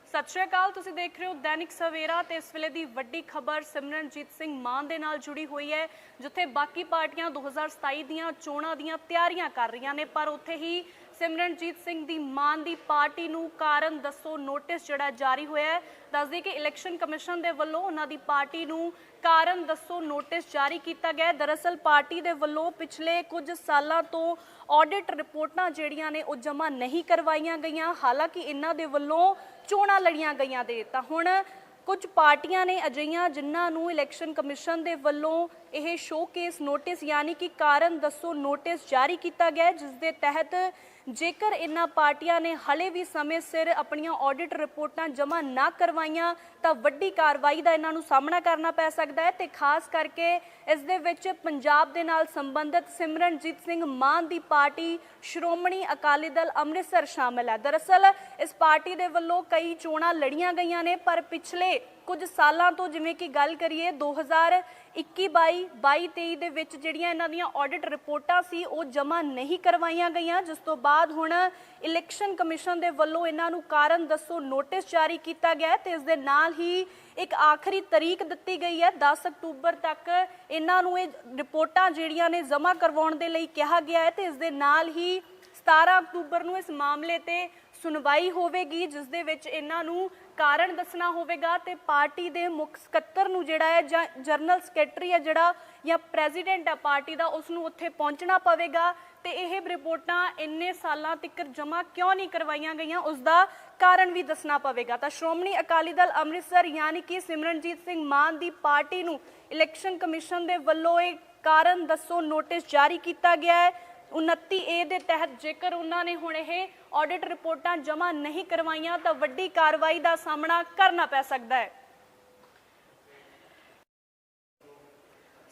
ਸਤਿ ਸ਼੍ਰੀ ਅਕਾਲ, ਤੁਸੀਂ ਦੇਖ ਰਹੇ ਹੋ ਦੈਨਿਕ ਸਵੇਰਾ ਤੇ ਇਸ ਵੇਲੇ ਦੀ ਵੱਡੀ ਖਬਰ ਸਿਮਰਨਜੀਤ ਸਿੰਘ ਮਾਨ ਦੇ ਨਾਲ ਜੁੜੀ ਹੋਈ ਹੈ, ਜਿੱਥੇ ਬਾਕੀ ਪਾਰਟੀਆਂ 2027 ਦੀਆਂ ਚੋਣਾਂ ਦੀਆਂ ਤਿਆਰੀਆਂ ਕਰ ਰਹੀਆਂ ਨੇ, ਪਰ ਉੱਥੇ ਹੀ ਸਿਮਰਨਜੀਤ ਸਿੰਘ ਦੀ ਮਾਨ ਦੀ ਪਾਰਟੀ ਨੂੰ ਕਾਰਨ ਦੱਸੋ ਨੋਟਿਸ ਜਿਹੜਾ ਜਾਰੀ ਹੋਇਆ ਹੈ। ਦੱਸਦੇ ਕਿ ਇਲੈਕਸ਼ਨ ਕਮਿਸ਼ਨ ਦੇ ਵੱਲੋਂ ਉਹਨਾਂ ਦੀ ਪਾਰਟੀ ਨੂੰ ਕਾਰਨ ਦੱਸੋ ਨੋਟਿਸ ਜਾਰੀ ਕੀਤਾ ਗਿਆ ਦਰਅਸਲ ਪਾਰਟੀ ਦੇ ਵੱਲੋਂ ਪਿਛਲੇ ਕੁਝ ਸਾਲਾਂ ਤੋਂ ਆਡਿਟ ਰਿਪੋਰਟਾਂ ਜਿਹੜੀਆਂ ਨੇ ਉਹ ਜਮ੍ਹਾਂ ਨਹੀਂ ਕਰਵਾਈਆਂ ਗਈਆਂ। ਹਾਲਾਂਕਿ ਇਹਨਾਂ ਦੇ ਵੱਲੋਂ ਚੋਣਾਂ ਲੜੀਆਂ ਗਈਆਂ ਦੇ ਤਾਂ ਹੁਣ ਕੁਝ ਪਾਰਟੀਆਂ ਨੇ ਅਜਿਹੀਆਂ ਜਿਨ੍ਹਾਂ ਨੂੰ ਇਲੈਕਸ਼ਨ ਕਮਿਸ਼ਨ ਦੇ ਵੱਲੋਂ ਇਹ ਸ਼ੋਕੇਸ ਨੋਟਿਸ ਯਾਨੀ ਕਿ ਕਾਰਨ ਦੱਸੋ ਨੋਟਿਸ ਜਾਰੀ ਕੀਤਾ ਗਿਆ ਜਿਸ ਦੇ ਤਹਿਤ ਜੇਕਰ ਇਹਨਾਂ ਪਾਰਟੀਆਂ ਨੇ ਹਲੇ ਵੀ ਸਮੇਂ ਸਿਰ ਆਪਣੀਆਂ ਆਡਿਟ ਰਿਪੋਰਟਾਂ ਜਮ੍ਹਾਂ ਨਾ ਕਰਵਾਈਆਂ, ਤਾਂ ਵੱਡੀ ਕਾਰਵਾਈ ਦਾ ਇਹਨਾਂ ਨੂੰ ਸਾਹਮਣਾ ਕਰਨਾ ਪੈ ਸਕਦਾ ਹੈ ਤੇ ਖਾਸ ਕਰਕੇ ਇਸ ਦੇ ਵਿੱਚ ਪੰਜਾਬ ਦੇ ਨਾਲ ਸੰਬੰਧਿਤ ਸਿਮਰਨਜੀਤ ਸਿੰਘ ਮਾਨ ਦੀ ਪਾਰਟੀ, ਸ਼੍ਰੋਮਣੀ ਅਕਾਲੀ ਦਲ ਅੰਮ੍ਰਿਤਸਰ ਸ਼ਾਮਲ ਹੈ। ਦਰਅਸਲ ਇਸ ਪਾਰਟੀ ਦੇ ਵੱਲੋਂ ਕਈ ਚੋਣਾਂ ਲੜੀਆਂ ਗਈਆਂ ਨੇ, ਪਰ ਪਿਛਲੇ ਕੁਝ ਸਾਲਾਂ ਤੋਂ ਜਿਵੇਂ ਕਿ ਗੱਲ ਕਰੀਏ 2021 22 22 23 ਦੇ ਵਿੱਚ ਜਿਹੜੀਆਂ ਇਹਨਾਂ ਦੀਆਂ ਆਡਿਟ ਰਿਪੋਰਟਾਂ ਸੀ, ਉਹ ਜਮ੍ਹਾਂ ਨਹੀਂ ਕਰਵਾਈਆਂ ਗਈਆਂ। ਜਿਸ ਤੋਂ ਬਾਅਦ ਹੁਣ ਇਲੈਕਸ਼ਨ ਕਮਿਸ਼ਨ ਦੇ ਵੱਲੋਂ ਇਹਨਾਂ ਨੂੰ ਕਾਰਨ ਦੱਸੋ ਨੋਟਿਸ ਜਾਰੀ ਕੀਤਾ ਗਿਆ ਹੈ ਤੇ ਇਸ ਦੇ ਨਾਲ ਹੀ ਇੱਕ ਆਖਰੀ ਤਰੀਕ ਦਿੱਤੀ ਗਈ ਹੈ। 10 ਅਕਤੂਬਰ ਤੱਕ ਇਹਨਾਂ ਨੂੰ ਇਹ ਰਿਪੋਰਟਾਂ ਜਿਹੜੀਆਂ ਨੇ ਜਮ੍ਹਾਂ ਕਰਵਾਉਣ ਦੇ ਲਈ ਕਿਹਾ ਗਿਆ ਹੈ ਤੇ ਇਸ ਦੇ ਨਾਲ ਹੀ 17 ਅਕਤੂਬਰ ਨੂੰ ਇਸ ਮਾਮਲੇ ਤੇ ਸੁਣਵਾਈ ਹੋਵੇਗੀ, ਜਿਸ ਦੇ ਵਿੱਚ ਇਹਨਾਂ ਨੂੰ ਕਾਰਨ ਦੱਸਣਾ ਹੋਵੇਗਾ ਤੇ ਪਾਰਟੀ ਦੇ ਮੁੱਖ ਸਕੱਤਰ ਨੂੰ ਜਿਹੜਾ ਹੈ ਜਾਂ ਜਨਰਲ ਸੈਕਟਰੀ ਹੈ ਜਿਹੜਾ ਜਾਂ ਪ੍ਰੈਜ਼ੀਡੈਂਟ ਹੈ ਪਾਰਟੀ ਦਾ, ਉਸ ਨੂੰ ਉੱਥੇ ਪਹੁੰਚਣਾ ਪਵੇਗਾ ਤੇ ਇਹ ਰਿਪੋਰਟਾਂ ਇੰਨੇ ਸਾਲਾਂ ਤੱਕ ਜਮ੍ਹਾਂ ਕਿਉਂ ਨਹੀਂ ਕਰਵਾਈਆਂ ਗਈਆਂ, ਉਸ ਦਾ ਕਾਰਨ ਵੀ ਦੱਸਣਾ ਪਵੇਗਾ। ਤਾਂ ਸ਼੍ਰੋਮਣੀ ਅਕਾਲੀ ਦਲ ਅੰਮ੍ਰਿਤਸਰ ਯਾਨੀ ਕਿ ਸਿਮਰਨਜੀਤ ਸਿੰਘ ਮਾਨ ਦੀ ਪਾਰਟੀ ਨੂੰ ਇਲੈਕਸ਼ਨ ਕਮਿਸ਼ਨ ਦੇ ਵੱਲੋਂ ਇਹ ਕਾਰਨ ਦੱਸੋ ਨੋਟਿਸ ਜਾਰੀ ਕੀਤਾ ਗਿਆ ਹੈ। 29 ਏ ਦੇ ਤਹਿਤ ਜੇਕਰ ਉਹਨਾਂ ਨੇ ਹੁਣ ਇਹ ਆਡਿਟ ਰਿਪੋਰਟਾਂ ਜਮ੍ਹਾਂ ਨਹੀਂ ਕਰਵਾਈਆਂ, ਤਾਂ ਵੱਡੀ ਕਾਰਵਾਈ ਦਾ ਸਾਹਮਣਾ ਕਰਨਾ ਪੈ ਸਕਦਾ ਹੈ।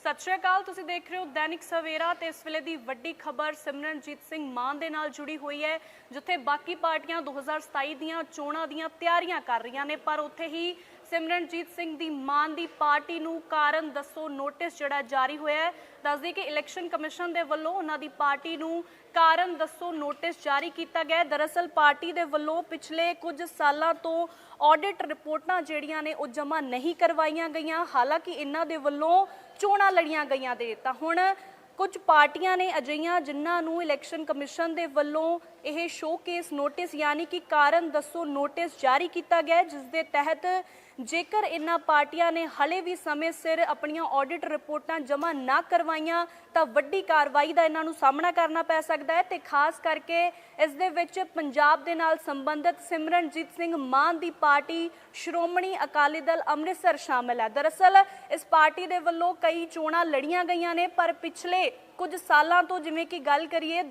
ਸਤਿ ਸ਼੍ਰੀ ਅਕਾਲ, ਤੁਸੀਂ ਦੇਖ ਰਹੇ ਹੋ ਦੈਨਿਕ ਸਵੇਰਾ ਤੇ ਇਸ ਵੇਲੇ ਦੀ ਵੱਡੀ ਖਬਰ ਸਿਮਰਨਜੀਤ ਸਿੰਘ ਮਾਨ ਦੇ ਨਾਲ ਜੁੜੀ ਹੋਈ ਹੈ, ਜਿੱਥੇ ਬਾਕੀ ਪਾਰਟੀਆਂ 2027 ਦੀਆਂ ਚੋਣਾਂ ਦੀਆਂ ਤਿਆਰੀਆਂ ਕਰ ਰਹੀਆਂ ਨੇ, ਪਰ ਉੱਥੇ ਹੀ ਸਿਮਰਨਜੀਤ ਸਿੰਘ ਦੀ ਮਾਨ ਦੀ ਪਾਰਟੀ ਨੂੰ ਕਾਰਨ ਦੱਸੋ ਨੋਟਿਸ ਜਿਹੜਾ ਜਾਰੀ ਹੋਇਆ ਹੈ। ਦੱਸਦੀ ਕਿ ਇਲੈਕਸ਼ਨ ਕਮਿਸ਼ਨ ਦੇ ਵੱਲੋਂ ਉਹਨਾਂ ਦੀ ਪਾਰਟੀ ਨੂੰ ਕਾਰਨ ਦੱਸੋ ਨੋਟਿਸ ਜਾਰੀ ਕੀਤਾ ਗਿਆ ਦਰਅਸਲ ਪਾਰਟੀ ਦੇ ਵੱਲੋਂ ਪਿਛਲੇ ਕੁਝ ਸਾਲਾਂ ਤੋਂ ਆਡਿਟ ਰਿਪੋਰਟਾਂ ਜਿਹੜੀਆਂ ਨੇ, ਉਹ ਜਮ੍ਹਾਂ ਨਹੀਂ ਕਰਵਾਈਆਂ ਗਈਆਂ। ਹਾਲਾਂਕਿ ਇਹਨਾਂ ਦੇ ਵੱਲੋਂ ਚੋਣਾਂ ਲੜੀਆਂ ਗਈਆਂ ਦੇ ਤਾਂ ਹੁਣ ਕੁਝ ਪਾਰਟੀਆਂ ਨੇ ਅਜਿਹੀਆਂ ਜਿਨ੍ਹਾਂ ਨੂੰ ਇਲੈਕਸ਼ਨ ਕਮਿਸ਼ਨ ਦੇ ਵੱਲੋਂ ਇਹ ਸ਼ੋਕੇਸ ਨੋਟਿਸ ਯਾਨੀ ਕਿ ਕਾਰਨ ਦੱਸੋ ਨੋਟਿਸ ਜਾਰੀ ਕੀਤਾ ਗਿਆ ਜਿਸ ਦੇ ਤਹਿਤ ਜੇਕਰ ਇਹਨਾਂ ਪਾਰਟੀਆਂ ਨੇ ਹਲੇ ਵੀ ਸਮੇਂ ਸਿਰ ਆਪਣੀਆਂ ਆਡਿਟ ਰਿਪੋਰਟਾਂ ਜਮ੍ਹਾਂ ਨਾ ਕਰਵਾਈਆਂ, ਤਾਂ ਵੱਡੀ ਕਾਰਵਾਈ ਦਾ ਇਹਨਾਂ ਨੂੰ ਸਾਹਮਣਾ ਕਰਨਾ ਪੈ ਸਕਦਾ ਹੈ ਤੇ ਖਾਸ ਕਰਕੇ ਇਸ ਦੇ ਵਿੱਚ ਪੰਜਾਬ ਦੇ ਨਾਲ ਸੰਬੰਧਿਤ ਸਿਮਰਨਜੀਤ ਸਿੰਘ ਮਾਨ ਦੀ ਪਾਰਟੀ, ਸ਼੍ਰੋਮਣੀ ਅਕਾਲੀ ਦਲ ਅੰਮ੍ਰਿਤਸਰ ਸ਼ਾਮਲ ਹੈ। ਦਰਅਸਲ ਇਸ ਪਾਰਟੀ ਦੇ ਵੱਲੋਂ ਕਈ ਚੋਣਾਂ ਲੜੀਆਂ ਗਈਆਂ ਨੇ, ਪਰ ਪਿਛਲੇ ਕੁਝ ਸਾਲਾਂ ਤੋਂ ਜਿਵੇਂ ਕਿ ਗੱਲ ਕਰੀਏ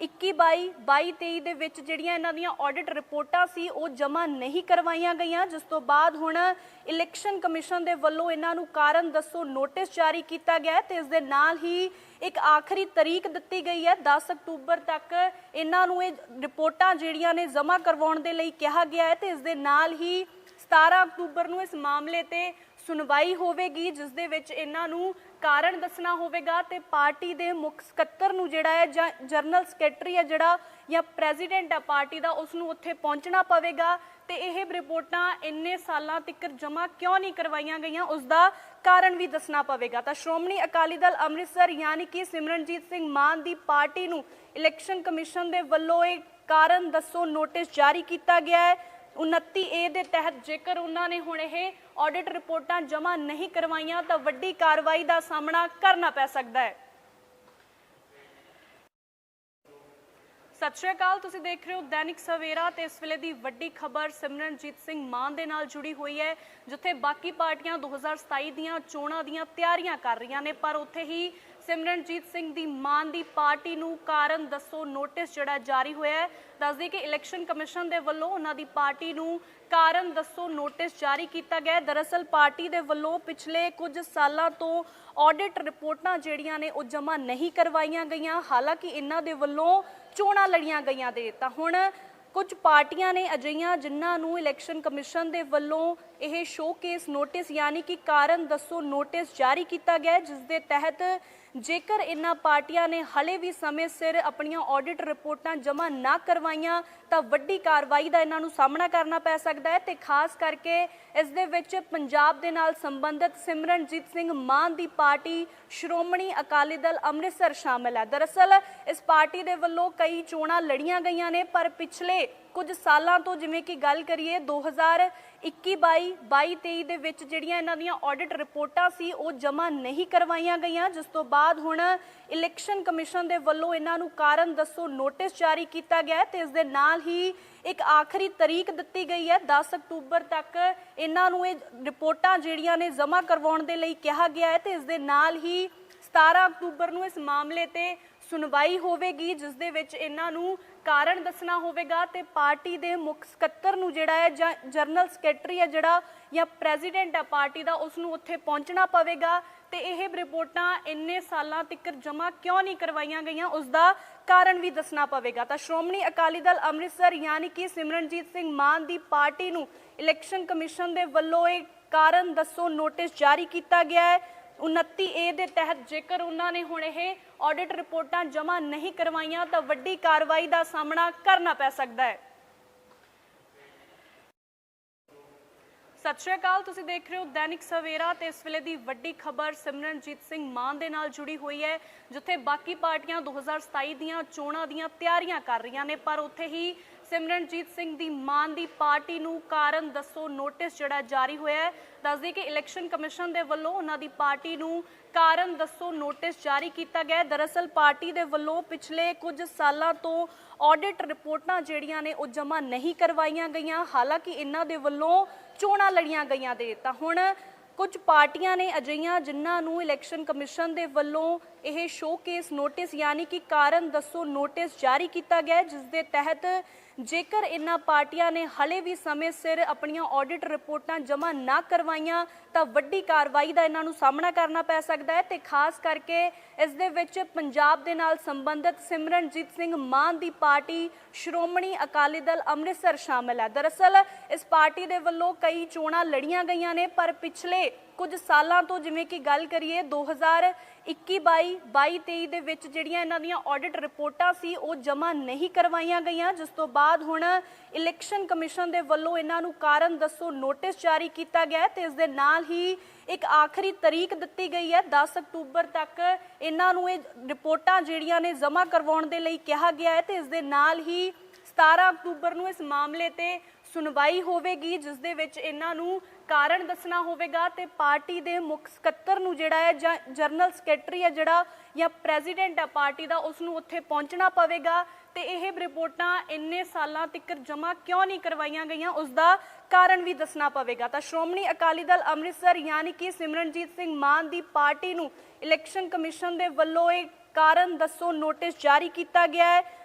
2021 22 22 23 ਦੇ ਵਿੱਚ ਜਿਹੜੀਆਂ ਇਹਨਾਂ ਦੀਆਂ ਆਡਿਟ ਰਿਪੋਰਟਾਂ ਸੀ, ਉਹ ਜਮ੍ਹਾਂ ਨਹੀਂ ਕਰਵਾਈਆਂ ਗਈਆਂ। ਜਿਸ ਤੋਂ ਬਾਅਦ ਹੁਣ ਇਲੈਕਸ਼ਨ ਕਮਿਸ਼ਨ ਦੇ ਵੱਲੋਂ ਇਹਨਾਂ ਨੂੰ ਕਾਰਨ ਦੱਸੋ ਨੋਟਿਸ ਜਾਰੀ ਕੀਤਾ ਗਿਆ ਹੈ ਤੇ ਇਸ ਦੇ ਨਾਲ ਹੀ ਇੱਕ ਆਖਰੀ ਤਰੀਕ ਦਿੱਤੀ ਗਈ ਹੈ। 10 ਅਕਤੂਬਰ ਤੱਕ ਇਹਨਾਂ ਨੂੰ ਇਹ ਰਿਪੋਰਟਾਂ ਜਿਹੜੀਆਂ ਨੇ ਜਮ੍ਹਾਂ ਕਰਵਾਉਣ ਦੇ ਲਈ ਕਿਹਾ ਗਿਆ ਹੈ ਤੇ ਇਸ ਦੇ ਨਾਲ ਹੀ 17 ਅਕਤੂਬਰ ਨੂੰ ਇਸ ਮਾਮਲੇ ਤੇ ਸੁਣਵਾਈ ਹੋਵੇਗੀ, ਜਿਸ ਦੇ ਵਿੱਚ ਇਹਨਾਂ ਨੂੰ ਕਾਰਨ ਦੱਸਣਾ ਹੋਵੇਗਾ ਤੇ ਪਾਰਟੀ ਦੇ ਮੁੱਖ ਸਕੱਤਰ ਨੂੰ ਜਿਹੜਾ ਹੈ ਜਾਂ ਜਨਰਲ ਸੈਕਟਰੀ ਹੈ ਜਿਹੜਾ ਜਾਂ ਪ੍ਰੈਜ਼ੀਡੈਂਟ ਹੈ ਪਾਰਟੀ ਦਾ ਉਸ ਨੂੰ ਉੱਥੇ ਪਹੁੰਚਣਾ ਪਵੇਗਾ ਤੇ ਇਹ ਰਿਪੋਰਟਾਂ ਇੰਨੇ ਸਾਲਾਂ ਤੱਕ ਜਮ੍ਹਾਂ ਕਿਉਂ ਨਹੀਂ ਕਰਵਾਈਆਂ ਗਈਆਂ ਉਸ ਦਾ ਕਾਰਨ ਵੀ ਦੱਸਣਾ ਪਵੇਗਾ। ਤਾਂ ਸ਼੍ਰੋਮਣੀ ਅਕਾਲੀ ਦਲ ਅੰਮ੍ਰਿਤਸਰ ਯਾਨੀ ਕਿ ਸਿਮਰਨਜੀਤ ਸਿੰਘ ਮਾਨ ਦੀ ਪਾਰਟੀ ਨੂੰ ਇਲੈਕਸ਼ਨ ਕਮਿਸ਼ਨ ਦੇ ਵੱਲੋਂ ਇਹ ਕਾਰਨ ਦੱਸੋ ਨੋਟਿਸ ਜਾਰੀ ਕੀਤਾ ਗਿਆ ਹੈ। 29 ਏ ਦੇ ਤਹਿਤ ਜੇਕਰ ਉਹਨਾਂ ਨੇ ਹੁਣ ਇਹ ਆਡਿਟ ਰਿਪੋਰਟਾਂ ਜਮ੍ਹਾਂ ਨਹੀਂ ਕਰਵਾਈਆਂ, ਤਾਂ ਵੱਡੀ ਕਾਰਵਾਈ ਦਾ ਸਾਹਮਣਾ ਕਰਨਾ ਪੈ ਸਕਦਾ ਹੈ। ਸਤਿ ਸ਼੍ਰੀ ਅਕਾਲ, ਤੁਸੀਂ ਦੇਖ ਰਹੇ ਹੋ ਦੈਨਿਕ ਸਵੇਰਾ ਤੇ ਇਸ ਵੇਲੇ ਦੀ ਵੱਡੀ ਖਬਰ ਸਿਮਰਨਜੀਤ ਸਿੰਘ ਮਾਨ ਦੇ ਨਾਲ ਜੁੜੀ ਹੋਈ ਹੈ, ਜਿੱਥੇ ਬਾਕੀ ਪਾਰਟੀਆਂ 2027 ਦੀਆਂ ਚੋਣਾਂ ਦੀਆਂ ਤਿਆਰੀਆਂ ਕਰ ਰਹੀਆਂ ਨੇ, ਪਰ ਉੱਥੇ ਹੀ ਸਿਮਰਨਜੀਤ ਸਿੰਘ ਦੀ ਮਾਨ ਦੀ ਪਾਰਟੀ ਨੂੰ ਕਾਰਨ ਦੱਸੋ ਨੋਟਿਸ ਜਿਹੜਾ ਜਾਰੀ ਹੋਇਆ ਹੈ। ਦੱਸਦੇ ਕਿ ਇਲੈਕਸ਼ਨ ਕਮਿਸ਼ਨ ਦੇ ਵੱਲੋਂ ਉਹਨਾਂ ਦੀ ਪਾਰਟੀ ਨੂੰ ਕਾਰਨ ਦੱਸੋ ਨੋਟਿਸ ਜਾਰੀ ਕੀਤਾ ਗਿਆ ਦਰਅਸਲ ਪਾਰਟੀ ਦੇ ਵੱਲੋਂ ਪਿਛਲੇ ਕੁਝ ਸਾਲਾਂ ਤੋਂ ਆਡਿਟ ਰਿਪੋਰਟਾਂ ਜਿਹੜੀਆਂ ਨੇ, ਉਹ ਜਮ੍ਹਾਂ ਨਹੀਂ ਕਰਵਾਈਆਂ ਗਈਆਂ। ਹਾਲਾਂਕਿ ਇਹਨਾਂ ਦੇ ਵੱਲੋਂ ਚੋਣਾਂ ਲੜੀਆਂ ਗਈਆਂ ਦੇ ਤਾਂ ਹੁਣ ਕੁਝ ਪਾਰਟੀਆਂ ਨੇ ਅਜਿਹੀਆਂ ਜਿਨ੍ਹਾਂ ਨੂੰ ਇਲੈਕਸ਼ਨ ਕਮਿਸ਼ਨ ਦੇ ਵੱਲੋਂ ਇਹ ਸ਼ੋਕੇਸ ਨੋਟਿਸ ਯਾਨੀ ਕਿ ਕਾਰਨ ਦੱਸੋ ਨੋਟਿਸ ਜਾਰੀ ਕੀਤਾ ਗਿਆ ਜਿਸ ਦੇ ਤਹਿਤ ਜੇਕਰ ਇਹਨਾਂ ਪਾਰਟੀਆਂ ਨੇ ਹਲੇ ਵੀ ਸਮੇਂ ਸਿਰ ਆਪਣੀਆਂ ਆਡਿਟ ਰਿਪੋਰਟਾਂ ਜਮ੍ਹਾਂ ਨਾ ਕਰਵਾਈਆਂ, ਤਾਂ ਵੱਡੀ ਕਾਰਵਾਈ ਦਾ ਇਹਨਾਂ ਨੂੰ ਸਾਹਮਣਾ ਕਰਨਾ ਪੈ ਸਕਦਾ ਹੈ ਤੇ ਖਾਸ ਕਰਕੇ ਇਸ ਦੇ ਵਿੱਚ ਪੰਜਾਬ ਦੇ ਨਾਲ ਸੰਬੰਧਿਤ ਸਿਮਰਨਜੀਤ ਸਿੰਘ ਮਾਨ ਦੀ ਪਾਰਟੀ, ਸ਼੍ਰੋਮਣੀ ਅਕਾਲੀ ਦਲ ਅੰਮ੍ਰਿਤਸਰ ਸ਼ਾਮਲ ਹੈ। ਦਰਅਸਲ ਇਸ ਪਾਰਟੀ ਦੇ ਵੱਲੋਂ ਕਈ ਚੋਣਾਂ ਲੜੀਆਂ ਗਈਆਂ ਨੇ, ਪਰ ਪਿਛਲੇ ਕੁਝ ਸਾਲਾਂ ਤੋਂ ਜਿਵੇਂ ਕਿ ਗੱਲ ਕਰੀਏ 2021 22 22 23 ਦੇ ਵਿੱਚ ਜਿਹੜੀਆਂ ਇਹਨਾਂ ਦੀਆਂ ਆਡਿਟ ਰਿਪੋਰਟਾਂ ਸੀ, ਉਹ ਜਮ੍ਹਾਂ ਨਹੀਂ ਕਰਵਾਈਆਂ ਗਈਆਂ, ਜਿਸ ਤੋਂ ਬਾਅਦ ਹੁਣ ਇਲੈਕਸ਼ਨ ਕਮਿਸ਼ਨ ਦੇ ਵੱਲੋਂ ਇਹਨਾਂ ਨੂੰ ਕਾਰਨ ਦੱਸੋ ਨੋਟਿਸ ਜਾਰੀ ਕੀਤਾ ਗਿਆ ਹੈ ਤੇ ਇਸ ਦੇ ਨਾਲ ਹੀ ਇੱਕ ਆਖਰੀ ਤਰੀਕ ਦਿੱਤੀ ਗਈ ਹੈ 10 ਅਕਤੂਬਰ ਤੱਕ ਇਹਨਾਂ ਨੂੰ ਇਹ ਰਿਪੋਰਟਾਂ ਜਿਹੜੀਆਂ ਨੇ ਜਮ੍ਹਾਂ ਕਰਵਾਉਣ ਦੇ ਲਈ ਕਿਹਾ ਗਿਆ ਹੈ ਤੇ ਇਸ ਦੇ ਨਾਲ ਹੀ 17 ਅਕਤੂਬਰ ਨੂੰ ਇਸ ਮਾਮਲੇ ਤੇ ਸੁਣਵਾਈ ਹੋਵੇਗੀ, ਜਿਸ ਦੇ ਵਿੱਚ ਇਹਨਾਂ ਨੂੰ ਕਾਰਨ ਦੱਸਣਾ ਹੋਵੇਗਾ ਤੇ ਪਾਰਟੀ ਦੇ ਮੁੱਖ ਸਕੱਤਰ ਨੂੰ ਜਿਹੜਾ ਹੈ ਜਾਂ ਜਨਰਲ ਸੈਕਟਰੀ ਹੈ ਜਿਹੜਾ ਜਾਂ ਪ੍ਰੈਜ਼ੀਡੈਂਟ ਹੈ ਪਾਰਟੀ ਦਾ, ਉਸ ਨੂੰ ਉੱਥੇ ਪਹੁੰਚਣਾ ਪਵੇਗਾ ਤੇ ਇਹ ਰਿਪੋਰਟਾਂ ਇੰਨੇ ਸਾਲਾਂ ਤੱਕ ਜਮ੍ਹਾਂ ਕਿਉਂ ਨਹੀਂ ਕਰਵਾਈਆਂ ਗਈਆਂ, ਉਸ ਦਾ ਕਾਰਨ ਵੀ ਦੱਸਣਾ ਪਵੇਗਾ। ਤਾਂ ਸ਼੍ਰੋਮਣੀ ਅਕਾਲੀ ਦਲ ਅੰਮ੍ਰਿਤਸਰ ਯਾਨੀ ਕਿ ਸਿਮਰਨਜੀਤ ਸਿੰਘ ਮਾਨ ਦੀ ਪਾਰਟੀ ਨੂੰ ਇਲੈਕਸ਼ਨ ਕਮਿਸ਼ਨ ਦੇ ਵੱਲੋਂ ਇਹ ਕਾਰਨ ਦੱਸੋ ਨੋਟਿਸ ਜਾਰੀ ਕੀਤਾ ਗਿਆ ਹੈ। 29 ਏ ਦੇ ਤਹਿਤ ਜੇਕਰ ਉਹਨਾਂ ਨੇ ਹੁਣ ਇਹ ਆਡਿਟ ਰਿਪੋਰਟਾਂ ਜਮ੍ਹਾਂ ਨਹੀਂ ਕਰਵਾਈਆਂ, ਤਾਂ ਵੱਡੀ ਕਾਰਵਾਈ ਦਾ ਸਾਹਮਣਾ ਕਰਨਾ ਪੈ ਸਕਦਾ ਹੈ। ਸਤਿ ਸ਼੍ਰੀ ਅਕਾਲ, ਤੁਸੀਂ ਦੇਖ ਰਹੇ ਹੋ ਦੈਨਿਕ ਸਵੇਰਾ ਤੇ ਇਸ ਵੇਲੇ ਦੀ ਵੱਡੀ ਖਬਰ ਸਿਮਰਨਜੀਤ ਸਿੰਘ ਮਾਨ ਦੇ ਨਾਲ ਜੁੜੀ ਹੋਈ ਹੈ, ਜਿੱਥੇ ਬਾਕੀ ਪਾਰਟੀਆਂ 2027 ਦੀਆਂ ਚੋਣਾਂ ਦੀਆਂ ਤਿਆਰੀਆਂ ਕਰ ਰਹੀਆਂ ਨੇ, ਪਰ ਉੱਥੇ ਹੀ ਸਿਮਰਨਜੀਤ ਸਿੰਘ ਦੀ ਮਾਨ ਦੀ ਪਾਰਟੀ ਨੂੰ ਕਾਰਨ ਦੱਸੋ ਨੋਟਿਸ ਜਿਹੜਾ ਜਾਰੀ ਹੋਇਆ ਹੈ। ਦੱਸਦੇ ਕਿ ਇਲੈਕਸ਼ਨ ਕਮਿਸ਼ਨ ਦੇ ਵੱਲੋਂ ਉਹਨਾਂ ਦੀ ਪਾਰਟੀ ਨੂੰ ਕਾਰਨ ਦੱਸੋ ਨੋਟਿਸ ਜਾਰੀ ਕੀਤਾ ਗਿਆ ਦਰਅਸਲ ਪਾਰਟੀ ਦੇ ਵੱਲੋਂ ਪਿਛਲੇ ਕੁਝ ਸਾਲਾਂ ਤੋਂ ਆਡਿਟ ਰਿਪੋਰਟਾਂ ਜਿਹੜੀਆਂ ਨੇ ਉਹ ਜਮ੍ਹਾਂ ਨਹੀਂ ਕਰਵਾਈਆਂ ਗਈਆਂ। ਹਾਲਾਂਕਿ ਇਹਨਾਂ ਦੇ ਵੱਲੋਂ ਚੋਣਾਂ ਲੜੀਆਂ ਗਈਆਂ ਦੇ ਤਾਂ ਹੁਣ ਕੁਝ ਪਾਰਟੀਆਂ ਨੇ ਅਜਿਹੀਆਂ ਜਿਨ੍ਹਾਂ ਨੂੰ ਇਲੈਕਸ਼ਨ ਕਮਿਸ਼ਨ ਦੇ ਵੱਲੋਂ ਇਹ ਸ਼ੋਕੇਸ ਨੋਟਿਸ ਯਾਨੀ ਕਿ ਕਾਰਨ ਦੱਸੋ ਨੋਟਿਸ ਜਾਰੀ ਕੀਤਾ ਗਿਆ ਜਿਸ ਦੇ ਤਹਿਤ ਜੇਕਰ ਇਹਨਾਂ ਪਾਰਟੀਆਂ ਨੇ ਹਲੇ ਵੀ ਸਮੇਂ ਸਿਰ ਆਪਣੀਆਂ ਆਡਿਟ ਰਿਪੋਰਟਾਂ ਜਮ੍ਹਾਂ ਨਾ ਕਰਵਾਈਆਂ, ਤਾਂ ਵੱਡੀ ਕਾਰਵਾਈ ਦਾ ਇਹਨਾਂ ਨੂੰ ਸਾਹਮਣਾ ਕਰਨਾ ਪੈ ਸਕਦਾ ਹੈ ਤੇ ਖਾਸ ਕਰਕੇ ਇਸ ਦੇ ਵਿੱਚ ਪੰਜਾਬ ਦੇ ਨਾਲ ਸੰਬੰਧਿਤ ਸਿਮਰਨਜੀਤ ਸਿੰਘ ਮਾਨ ਦੀ ਪਾਰਟੀ ਸ਼੍ਰੋਮਣੀ ਅਕਾਲੀ ਦਲ ਅੰਮ੍ਰਿਤਸਰ ਸ਼ਾਮਲ ਹੈ। ਦਰਅਸਲ, ਇਸ ਪਾਰਟੀ ਦੇ ਵੱਲੋਂ ਕਈ ਚੋਣਾਂ ਲੜੀਆਂ ਗਈਆਂ ਨੇ, ਪਰ ਪਿਛਲੇ ਕੁਝ ਸਾਲਾਂ ਤੋਂ ਜਿਵੇਂ ਕਿ ਗੱਲ ਕਰੀਏ 2021 22 22 23 ਦੇ ਵਿੱਚ ਜਿਹੜੀਆਂ ਇਹਨਾਂ ਦੀਆਂ ਆਡਿਟ ਰਿਪੋਰਟਾਂ ਸੀ, ਉਹ ਜਮ੍ਹਾਂ ਨਹੀਂ ਕਰਵਾਈਆਂ ਗਈਆਂ। ਜਿਸ ਤੋਂ ਬਾਅਦ ਹੁਣ ਇਲੈਕਸ਼ਨ ਕਮਿਸ਼ਨ ਦੇ ਵੱਲੋਂ ਇਹਨਾਂ ਨੂੰ ਕਾਰਨ ਦੱਸੋ ਨੋਟਿਸ ਜਾਰੀ ਕੀਤਾ ਗਿਆ ਹੈ ਤੇ ਇਸ ਦੇ ਨਾਲ ਹੀ ਇੱਕ ਆਖਰੀ ਤਾਰੀਖ ਦਿੱਤੀ ਗਈ ਹੈ 10 ਅਕਤੂਬਰ ਤੱਕ ਇਹਨਾਂ ਨੂੰ ਇਹ ਰਿਪੋਰਟਾਂ ਜਿਹੜੀਆਂ ਨੇ ਜਮ੍ਹਾਂ ਕਰਵਾਉਣ ਦੇ ਲਈ ਕਿਹਾ ਗਿਆ ਹੈ ਤੇ ਇਸ ਦੇ ਨਾਲ ਹੀ 17 ਅਕਤੂਬਰ ਨੂੰ ਇਸ ਮਾਮਲੇ ਤੇ ਸੁਣਵਾਈ ਹੋਵੇਗੀ, ਜਿਸ ਦੇ ਵਿੱਚ ਇਹਨਾਂ ਨੂੰ ਕਾਰਨ ਦੱਸਣਾ ਹੋਵੇਗਾ ਤੇ ਪਾਰਟੀ ਦੇ ਮੁੱਖ ਸਕੱਤਰ ਨੂੰ ਜਿਹੜਾ ਹੈ ਜਾਂ ਜਨਰਲ ਸੈਕਟਰੀ ਹੈ ਜਿਹੜਾ ਜਾਂ ਪ੍ਰੈਜ਼ੀਡੈਂਟ ਆ ਪਾਰਟੀ ਦਾ, ਉਸ ਨੂੰ ਉੱਥੇ ਪਹੁੰਚਣਾ ਪਵੇਗਾ। ਤੇ ਇਹ ਰਿਪੋਰਟਾਂ ਇੰਨੇ ਸਾਲਾਂ ਤੱਕ ਜਮ੍ਹਾਂ ਕਿਉਂ ਨਹੀਂ ਕਰਵਾਈਆਂ ਗਈਆਂ, ਉਸ ਦਾ ਕਾਰਨ ਵੀ ਦੱਸਣਾ ਪਵੇਗਾ। ਤਾਂ ਸ਼੍ਰੋਮਣੀ ਅਕਾਲੀ ਦਲ ਅੰਮ੍ਰਿਤਸਰ ਯਾਨੀ ਕਿ ਸਿਮਰਨਜੀਤ ਸਿੰਘ ਮਾਨ ਦੀ ਪਾਰਟੀ ਨੂੰ ਇਲੈਕਸ਼ਨ ਕਮਿਸ਼ਨ ਦੇ ਵੱਲੋਂ ਇਹ ਕਾਰਨ ਦੱਸੋ, ਨੋਟਿਸ ਜਾਰੀ ਕੀਤਾ ਗਿਆ ਹੈ।